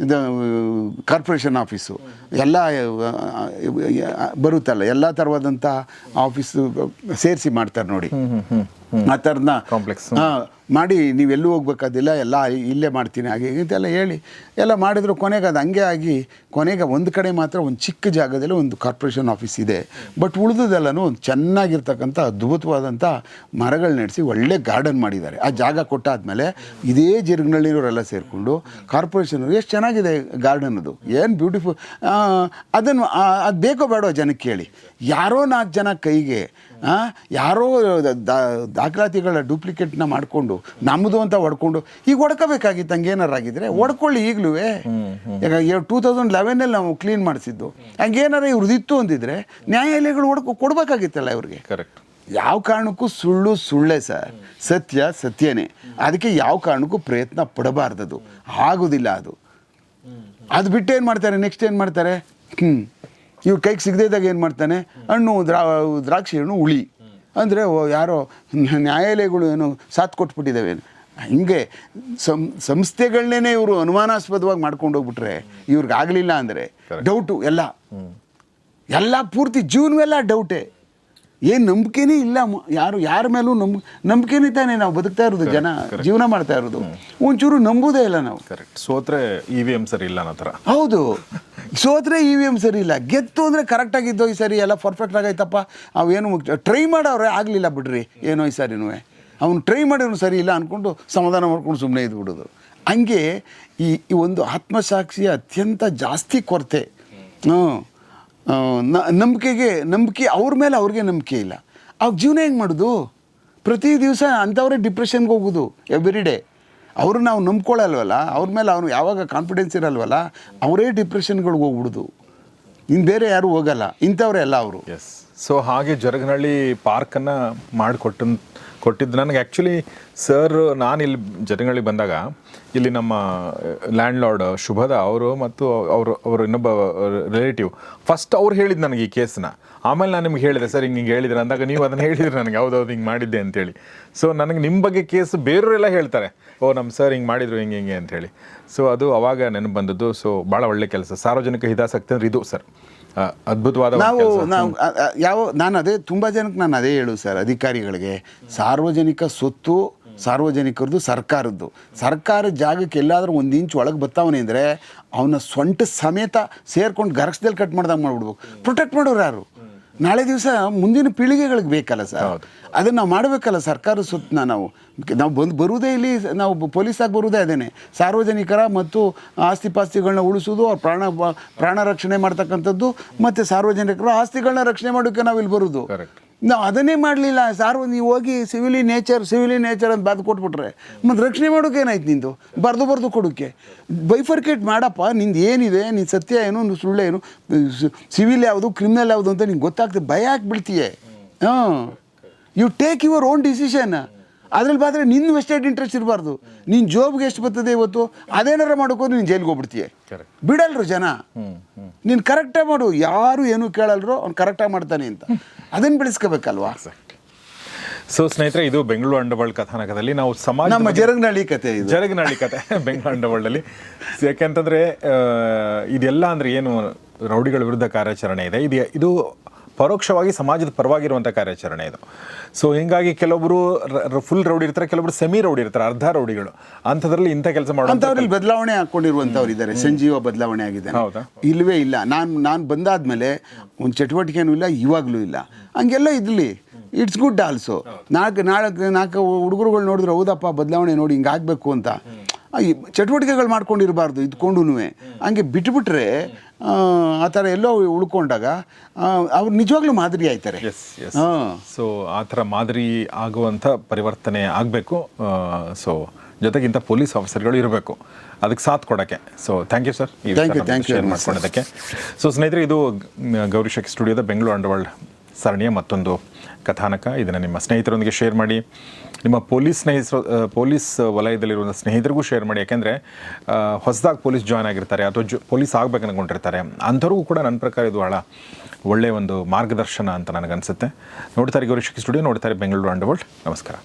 ಇದು ಕಾರ್ಪೊರೇಷನ್ ಆಫೀಸು ಎಲ್ಲ ಬರುತ್ತಲ್ಲ ಎಲ್ಲ ಥರವಾದಂಥ ಆಫೀಸು ಸೇರಿಸಿ ಮಾಡ್ತಾರೆ ನೋಡಿ. ಆ ಥರನ ಕಾಂಪ್ಲೆಕ್ಸ್ ಹಾಂ ಮಾಡಿ, ನೀವೆಲ್ಲೂ ಹೋಗ್ಬೇಕಾದಿಲ್ಲ, ಎಲ್ಲ ಇಲ್ಲೇ ಮಾಡ್ತೀನಿ. ಹಾಗೆ ಇದೆಲ್ಲ ಹೇಳಿ, ಎಲ್ಲ ಮಾಡಿದ್ರು. ಕೊನೆಗೆ ಅದು ಹಂಗೆ ಆಗಿ, ಕೊನೆಗೆ ಒಂದು ಕಡೆ ಮಾತ್ರ ಒಂದು ಚಿಕ್ಕ ಜಾಗದಲ್ಲಿ ಒಂದು ಕಾರ್ಪೊರೇಷನ್ ಆಫೀಸ್ ಇದೆ. ಬಟ್ ಉಳಿದದೆಲ್ಲನೂ ಒಂದು ಚೆನ್ನಾಗಿರ್ತಕ್ಕಂಥ ಅದ್ಭುತವಾದಂಥ ಮರಗಳು ನಡೆಸಿ ಒಳ್ಳೆ ಗಾರ್ಡನ್ ಮಾಡಿದ್ದಾರೆ. ಆ ಜಾಗ ಕೊಟ್ಟಾದಮೇಲೆ ಇದೇ ಜಿರ್ಗ್ನಳ್ಳಿರೋರೆಲ್ಲ ಸೇರಿಕೊಂಡು ಕಾರ್ಪೊರೇಷನ್ ಎಷ್ಟು ಚೆನ್ನಾಗಿದೆ ಗಾರ್ಡನ್ ಅದು? ಏನು ಬ್ಯೂಟಿಫುಲ್? ಅದನ್ನು ಅದು ಬೇಕೋ ಬೇಡೋ ಜನಕ್ಕೆ ಕೇಳಿ. ಯಾರೋ ನಾಲ್ಕು ಜನ ಕೈಗೆ ಯಾರೋ ದಾಖಲಾತಿಗಳ ಡೂಪ್ಲಿಕೇಟ್ನ ಮಾಡಿಕೊಂಡು ನಮ್ಮದು ಅಂತ ಹೊಡ್ಕೊಂಡು ಈಗ ಹೊಡ್ಕೋಬೇಕಾಗಿತ್ತು ಹಂಗೇನಾರು ಆಗಿದ್ರೆ ಹೊಡ್ಕೊಳ್ಳಿ ಈಗಲೂ ಈಗ ಟೂ ತೌಸಂಡ್ ಲೆವೆನಲ್ಲಿ ನಾವು ಕ್ಲೀನ್ ಮಾಡಿಸಿದ್ದು. ಹಂಗೇನಾರ ಇವ್ರದಿತ್ತು ಅಂದಿದ್ರೆ ನ್ಯಾಯಾಲಯಗಳು ಹೊಡ್ಕೊ ಕೊಡಬೇಕಾಗಿತ್ತಲ್ಲ ಇವ್ರಿಗೆ. ಕರೆಕ್ಟ್ ಯಾವ ಕಾರಣಕ್ಕೂ ಸುಳ್ಳು ಸುಳ್ಳೇ ಸರ್. ಸತ್ಯ ಸತ್ಯನೇ. ಅದಕ್ಕೆ ಯಾವ ಕಾರಣಕ್ಕೂ ಪ್ರಯತ್ನ ಪಡಬಾರ್ದದು. ಆಗೋದಿಲ್ಲ ಅದು. ಅದು ಬಿಟ್ಟು ಏನು ಮಾಡ್ತಾರೆ? ನೆಕ್ಸ್ಟ್ ಏನು ಮಾಡ್ತಾರೆ? ಹ್ಞೂ ಇವ್ರ ಕೈಗೆ ಸಿಗದೇ ಇದ್ದಾಗ ಏನು ಮಾಡ್ತಾನೆ? ಹಣ್ಣು ದ್ರಾ ದ್ರಾಕ್ಷಿ ಹಣ್ಣು ಹುಳಿ. ಅಂದರೆ ಯಾರೋ ನ್ಯಾಯಾಲಯಗಳು ಏನು ಸಾಥ್ ಕೊಟ್ಬಿಟ್ಟಿದ್ದಾವೆ ಹಿಂಗೆ ಸಂ ಸಂಸ್ಥೆಗಳನ್ನೇ ಇವರು ಅನುಮಾನಾಸ್ಪದವಾಗಿ ಮಾಡ್ಕೊಂಡು ಹೋಗ್ಬಿಟ್ರೆ ಇವ್ರಿಗೆ ಆಗಲಿಲ್ಲ ಅಂದರೆ ಡೌಟು ಎಲ್ಲ. ಎಲ್ಲ ಪೂರ್ತಿ ಜೀವನವೆಲ್ಲ ಡೌಟೇ ಏನು ನಂಬಿಕೆನೇ ಇಲ್ಲ ಯಾರು ಯಾರ ಮೇಲೂ ನಂಬ ನಂಬಿಕೆನೇ ತಾನೇ ನಾವು ಬದುಕ್ತಾ ಇರೋದು ಜನ ಜೀವನ ಮಾಡ್ತಾ ಇರೋದು. ಒಂಚೂರು ನಂಬುದೇ ಇಲ್ಲ ನಾವು. ಕರೆಕ್ಟ್ ಸೋತ್ರೆ ಇ ವಿ ಎಂ ಸರಿ ಇಲ್ಲ ಅನ್ನೋ ಥರ. ಹೌದು. ಸೋತ್ರೆ ಇ ವಿ ಎಂ ಸರಿ ಇಲ್ಲ. ಗೆತ್ತು ಅಂದರೆ ಕರೆಕ್ಟಾಗಿದ್ದೋ ಈ ಸರಿ ಎಲ್ಲ ಪರ್ಫೆಕ್ಟ್ ಆಗೈತಪ್ಪ. ಅವೇನು ಟ್ರೈ ಮಾಡೋರೆ ಆಗಲಿಲ್ಲ ಬಿಡ್ರಿ. ಏನೋ ಈ ಸರಿನೂ. ಅವನು ಟ್ರೈ ಮಾಡಿದ್ರು ಸರಿ ಇಲ್ಲ ಅಂದ್ಕೊಂಡು ಸಮಾಧಾನ ಮಾಡ್ಕೊಂಡು ಸುಮ್ಮನೆ ಇದ್ಬಿಡೋದು. ಹಂಗೆ ಈ ಈ ಒಂದು ಆತ್ಮಸಾಕ್ಷಿಯ ಅತ್ಯಂತ ಜಾಸ್ತಿ ಕೊರತೆ. ಹ್ಞೂ ನಂಬಿಕೆಗೆ, ನಂಬಿಕೆ ಅವ್ರ ಮೇಲೆ ಅವ್ರಿಗೆ ನಂಬಿಕೆ ಇಲ್ಲ. ಅವ್ರ ಜೀವನ ಹೆಂಗೆ ಮಾಡೋದು? ಪ್ರತಿ ದಿವಸ ಅಂಥವ್ರೇ ಡಿಪ್ರೆಷನ್ಗೆ ಹೋಗೋದು ಎವ್ರಿ ಡೇ ಅವರು ನಾವು ನಂಬ್ಕೊಳ್ಳಲ್ವಲ್ಲ ಅವ್ರ ಮೇಲೆ ಅವ್ರು ಯಾವಾಗ ಕಾನ್ಫಿಡೆನ್ಸ್ ಇರಲ್ವಲ್ಲ? ಅವರೇ ಡಿಪ್ರೆಷನ್ಗಳಿಗೆ ಹೋಗ್ಬಿಡ್ದು. ಇನ್ನು ಬೇರೆ ಯಾರೂ ಹೋಗಲ್ಲ. ಇಂಥವ್ರೆ ಎಲ್ಲ ಅವರು. ಎಸ್ ಸೊ ಹಾಗೆ ಜರಗನಹಳ್ಳಿ ಪಾರ್ಕನ್ನು ಮಾಡಿಕೊಟ್ಟು ಕೊಟ್ಟಿದ್ದು. ನನಗೆ ಆ್ಯಕ್ಚುಲಿ ಸರ್ ನಾನು ಇಲ್ಲಿ ಜನಗಳಿಗೆ ಬಂದಾಗ ಇಲ್ಲಿ ನಮ್ಮ ಲ್ಯಾಂಡ್ ಲಾರ್ಡ್ ಶುಭದ ಅವರು ಮತ್ತು ಅವರು ಅವರು ಇನ್ನೊಬ್ಬ ರಿಲೇಟಿವ್ ಫಸ್ಟ್ ಅವ್ರು ಹೇಳಿದ್ದು ನನಗೆ ಈ ಕೇಸನ್ನ ಆಮೇಲೆ ನಾನು ನಿಮ್ಗೆ ಹೇಳಿದೆ, ಸರ್, ಹಿಂಗೆ ಹಿಂಗೆ ಹೇಳಿದ್ರೆ? ಅಂದಾಗ ನೀವು ಅದನ್ನು ಹೇಳಿದ್ರಿ ನನಗೆ. ಹೌದೌದು, ಹಿಂಗೆ ಮಾಡಿದ್ದೆ ಅಂತೇಳಿ. ಸೊ ನನಗೆ ನಿಮ್ಮ ಬಗ್ಗೆ ಕೇಸ್ ಬೇರೆಯವರೆಲ್ಲ ಹೇಳ್ತಾರೆ. ಓ ನಮ್ಮ ಸರ್ ಹಿಂಗೆ ಮಾಡಿದ್ರು, ಹಿಂಗೆ ಹಿಂಗೆ ಅಂತೇಳಿ. ಸೊ ಅದು ಅವಾಗ ನೆನಪು ಬಂದದ್ದು. ಸೊ ಭಾಳ ಒಳ್ಳೆ ಕೆಲಸ. ಸಾರ್ವಜನಿಕ ಹಿತಾಸಕ್ತಿ ಅಂದ್ರೆ ಇದು ಸರ್ ಅದ್ಭುತವಾದ ನಾವು. ನಾವು ಯಾವ ನಾನು ಅದೇ ತುಂಬ ಜನಕ್ಕೆ ನಾನು ಅದೇ ಹೇಳು ಸರ್ ಅಧಿಕಾರಿಗಳಿಗೆ. ಸಾರ್ವಜನಿಕ ಸೊತ್ತು ಸಾರ್ವಜನಿಕರದ್ದು ಸರ್ಕಾರದ್ದು. ಸರ್ಕಾರ ಜಾಗಕ್ಕೆ ಎಲ್ಲಾದರೂ ಒಂದು ಇಂಚು ಒಳಗೆ ಬರ್ತಾವನೆ ಅಂದರೆ ಅವನ ಸೊಂಟ ಸಮೇತ ಸೇರ್ಕೊಂಡು ಗರಕ್ಸ್ದಲ್ಲಿ ಕಟ್ ಮಾಡ್ದಂಗೆ ಮಾಡಿಬಿಡ್ಬೇಕು. ಪ್ರೊಟೆಕ್ಟ್ ಮಾಡೋರು ಯಾರು? ನಾಳೆ ದಿವಸ ಮುಂದಿನ ಪೀಳಿಗೆಗಳಿಗೆ ಬೇಕಲ್ಲ ಸರ್? ಅದನ್ನು ನಾವು ಮಾಡಬೇಕಲ್ಲ ಸರ್ಕಾರ ಸುತ್ತನ ನಾವು? ನಾವು ಬಂದು ಬರುವುದೇ ಇಲ್ಲಿ ನಾವು ಪೊಲೀಸಾಗಿ ಬರುವುದೇ ಅದೇನೆ. ಸಾರ್ವಜನಿಕರ ಮತ್ತು ಆಸ್ತಿ ಪಾಸ್ತಿಗಳನ್ನ ಉಳಿಸೋದು ಅವ್ರ ಪ್ರಾಣ ಪ್ರಾಣ ರಕ್ಷಣೆ ಮಾಡ್ತಕ್ಕಂಥದ್ದು ಮತ್ತು ಸಾರ್ವಜನಿಕರು ಆಸ್ತಿಗಳನ್ನ ರಕ್ಷಣೆ ಮಾಡೋಕ್ಕೆ ನಾವು ಇಲ್ಲಿ ಬರೋದು. ನಾವು ಅದನ್ನೇ ಮಾಡಲಿಲ್ಲ. ಸಾರ್, ನೀವು ಹೋಗಿ ಸಿವಿಲಿ ನೇಚರ್ ಸಿವಿಲಿ ನೇಚರ್ ಅಂತ ಬರೆದು ಕೊಟ್ಬಿಟ್ರೆ, ಮತ್ತು ರಕ್ಷಣೆ ಮಾಡೋಕೆ ಏನಾಯ್ತು ನಿಂದು? ಬರೆದು ಬರೆದು ಕೊಡೋಕ್ಕೆ. ಬೈಫರ್ಕೇಟ್ ಮಾಡಪ್ಪ, ನಿಂದು ಏನಿದೆ ನಿನ್ನ ಸತ್ಯ ಏನು ಒಂದು ಸುಳ್ಳು ಏನು ಸಿವಿಲ್ ಯಾವುದು ಕ್ರಿಮಿನಲ್ ಯಾವುದು ಅಂತ ನಿಂಗೆ ಗೊತ್ತಾಗ್ತದೆ ಭಯ ಹಾಕ್ಬಿಡ್ತೀಯ ಹಾಂ you take your own decision ಅದ್ರಲ್ಲಿ ಬಾದ್ರೆ ನಿನ್ನ ವೆಸ್ಟೆಡ್ ಇಂಟ್ರೆಸ್ಟ್ ಇರಬಾರ್ದು. ನಿನ್ನ ಜಾಬ್ಗೆ ಎಷ್ಟು ಬರ್ತದೆ ಇವತ್ತು? ಅದೇನಾರ ಮಾಡ್ಕೊಂಡು ನೀನು ಜೈಲಿಗೆ ಹೋಗ್ಬಿಡ್ತೀಯ. ಬಿಡಲ್ರು ಜನ. ನೀನು ಕರೆಕ್ಟಾಗಿ ಮಾಡು. ಯಾರು ಏನು ಕೇಳಲ್ರು ಅವ್ನು ಕರೆಕ್ಟಾಗಿ ಮಾಡ್ತಾನೆ ಅಂತ. ಅದನ್ನು ಬೆಳೆಸ್ಕೋಬೇಕಲ್ವಾ ಸೊ ಸ್ನೇಹಿತರೆ ಇದು ಬೆಂಗಳೂರು ಅಂಡರ್ವರ್ಲ್ಡ್ ಕಥಾನಕದಲ್ಲಿ ನಾವು ಸಮಾಜ ನಮ್ಮ ಜರಗ್ನಳ್ಳಿ ಕತೆ ಇದು. ಜರಗನಹಳ್ಳಿ ಕತೆ ಬೆಂಗಳೂರು ಅಂಡರ್ವರ್ಲ್ಡಲ್ಲಿ. ಯಾಕೆಂತಂದರೆ ಇದೆಲ್ಲ ಅಂದರೆ ಏನು ರೌಡಿಗಳ ವಿರುದ್ಧ ಕಾರ್ಯಾಚರಣೆ ಇದೆ. ಇದು ಇದು ಪರೋಕ್ಷವಾಗಿ ಸಮಾಜದ ಪರವಾಗಿರುವಂಥ ಕಾರ್ಯಾಚರಣೆ ಇದು. ಸೊ ಹಿಂಗಾಗಿ ಕೆಲವೊಬ್ಬರು ಫುಲ್ ರೌಡಿ ಇರ್ತಾರೆ ಕೆಲವೊಬ್ರು ಸೆಮಿ ರೌಡಿ ಇರ್ತಾರೆ ಅರ್ಧ ರೌಡಿಗಳು. ಅಂಥದ್ರಲ್ಲಿ ಇಂಥ ಕೆಲಸ ಮಾಡೋ ಅಂಥವ್ರಲ್ಲಿ ಬದಲಾವಣೆ ಹಾಕ್ಕೊಂಡಿರುವಂಥವ್ರು ಇದ್ದಾರೆ. ಸಂಜೀವ ಬದಲಾವಣೆ ಆಗಿದೆ? ಇಲ್ಲವೇ ಇಲ್ಲ. ನಾನು ನಾನು ಬಂದಾದ್ಮೇಲೆ ಒಂದು ಚಟುವಟಿಕೆನೂ ಇಲ್ಲ ಇವಾಗಲೂ ಇಲ್ಲ. ಹಂಗೆಲ್ಲ ಇದ್ಲಿ. ಇಟ್ಸ್ ಗುಡ್ ಆಲ್ಸೋ ನಾಲ್ಕು ನಾಲ್ಕು ನಾಲ್ಕು ಹುಡುಗರುಗಳು ನೋಡಿದ್ರೆ ಹೌದಪ್ಪ ಬದಲಾವಣೆ ನೋಡಿ ಹಿಂಗಾಗಬೇಕು ಅಂತ. ಈ ಚಟುವಟಿಕೆಗಳು ಮಾಡ್ಕೊಂಡಿರಬಾರ್ದು ಇದ್ಕೊಂಡು ಹಂಗೆ ಬಿಟ್ಬಿಟ್ರೆ ಆ, ಥರ ಎಲ್ಲೋ ಉಳ್ಕೊಂಡಾಗ ಅವ್ರು ನಿಜವಾಗ್ಲೂ ಮಾದರಿ ಆಯ್ತಾರೆ. ಎಸ್ ಎಸ್ ಹಾಂ. ಸೊ ಆ ಥರ ಮಾದರಿ ಆಗುವಂಥ ಪರಿವರ್ತನೆ ಆಗಬೇಕು. ಸೊ ಜೊತೆಗಿಂತ ಪೊಲೀಸ್ ಆಫೀಸರ್ಗಳು ಇರಬೇಕು. ಅದಕ್ಕೆ ಸಾಥ್ ಕೊಡೋಕ್ಕೆ. So thank you sir thank you thank you so ಸ್ನೇಹಿತರೆ ಇದು ಗೌರಿಶಕ್ ಸ್ಟುಡಿಯೋದ ಬೆಂಗಳೂರು ಅಂಡರ್ವರ್ಲ್ಡ್ ಸರಣಿಯ ಮತ್ತೊಂದು ಕಥಾನಕ. ಇದನ್ನು ನಿಮ್ಮ ಸ್ನೇಹಿತರೊಂದಿಗೆ ಶೇರ್ ಮಾಡಿ. ನಿಮ್ಮ ಪೊಲೀಸ್ ಸ್ನೇಹಿತರು ಪೊಲೀಸ್ ವಲಯದಲ್ಲಿರುವಂಥ ಸ್ನೇಹಿತರಿಗೂ ಶೇರ್ ಮಾಡಿ. ಯಾಕೆಂದರೆ ಹೊಸದಾಗಿ ಪೊಲೀಸ್ ಜಾಯ್ನ್ ಆಗಿರ್ತಾರೆ ಅಥವಾ ಜೊ, ಪೊಲೀಸ್ ಆಗ್ಬೇಕು ಅನ್ಕೊಂಡಿರ್ತಾರೆ. ಅಂಥವ್ರಿಗೂ ಕೂಡ ನನ್ನ ಪ್ರಕಾರ ಇದು ಭಾಳ ಒಳ್ಳೆಯ ಒಂದು ಮಾರ್ಗದರ್ಶನ ಅಂತ ನನಗನ್ಸುತ್ತೆ. ನೋಡ್ತಾರೆ ಗೌರಿ ಶಕ್ತಿ ಸ್ಟುಡಿಯೋ ನೋಡ್ತಾರೆ ಬೆಂಗಳೂರು ಅಂಡರ್ವರ್ಲ್ಡ್ ನಮಸ್ಕಾರ.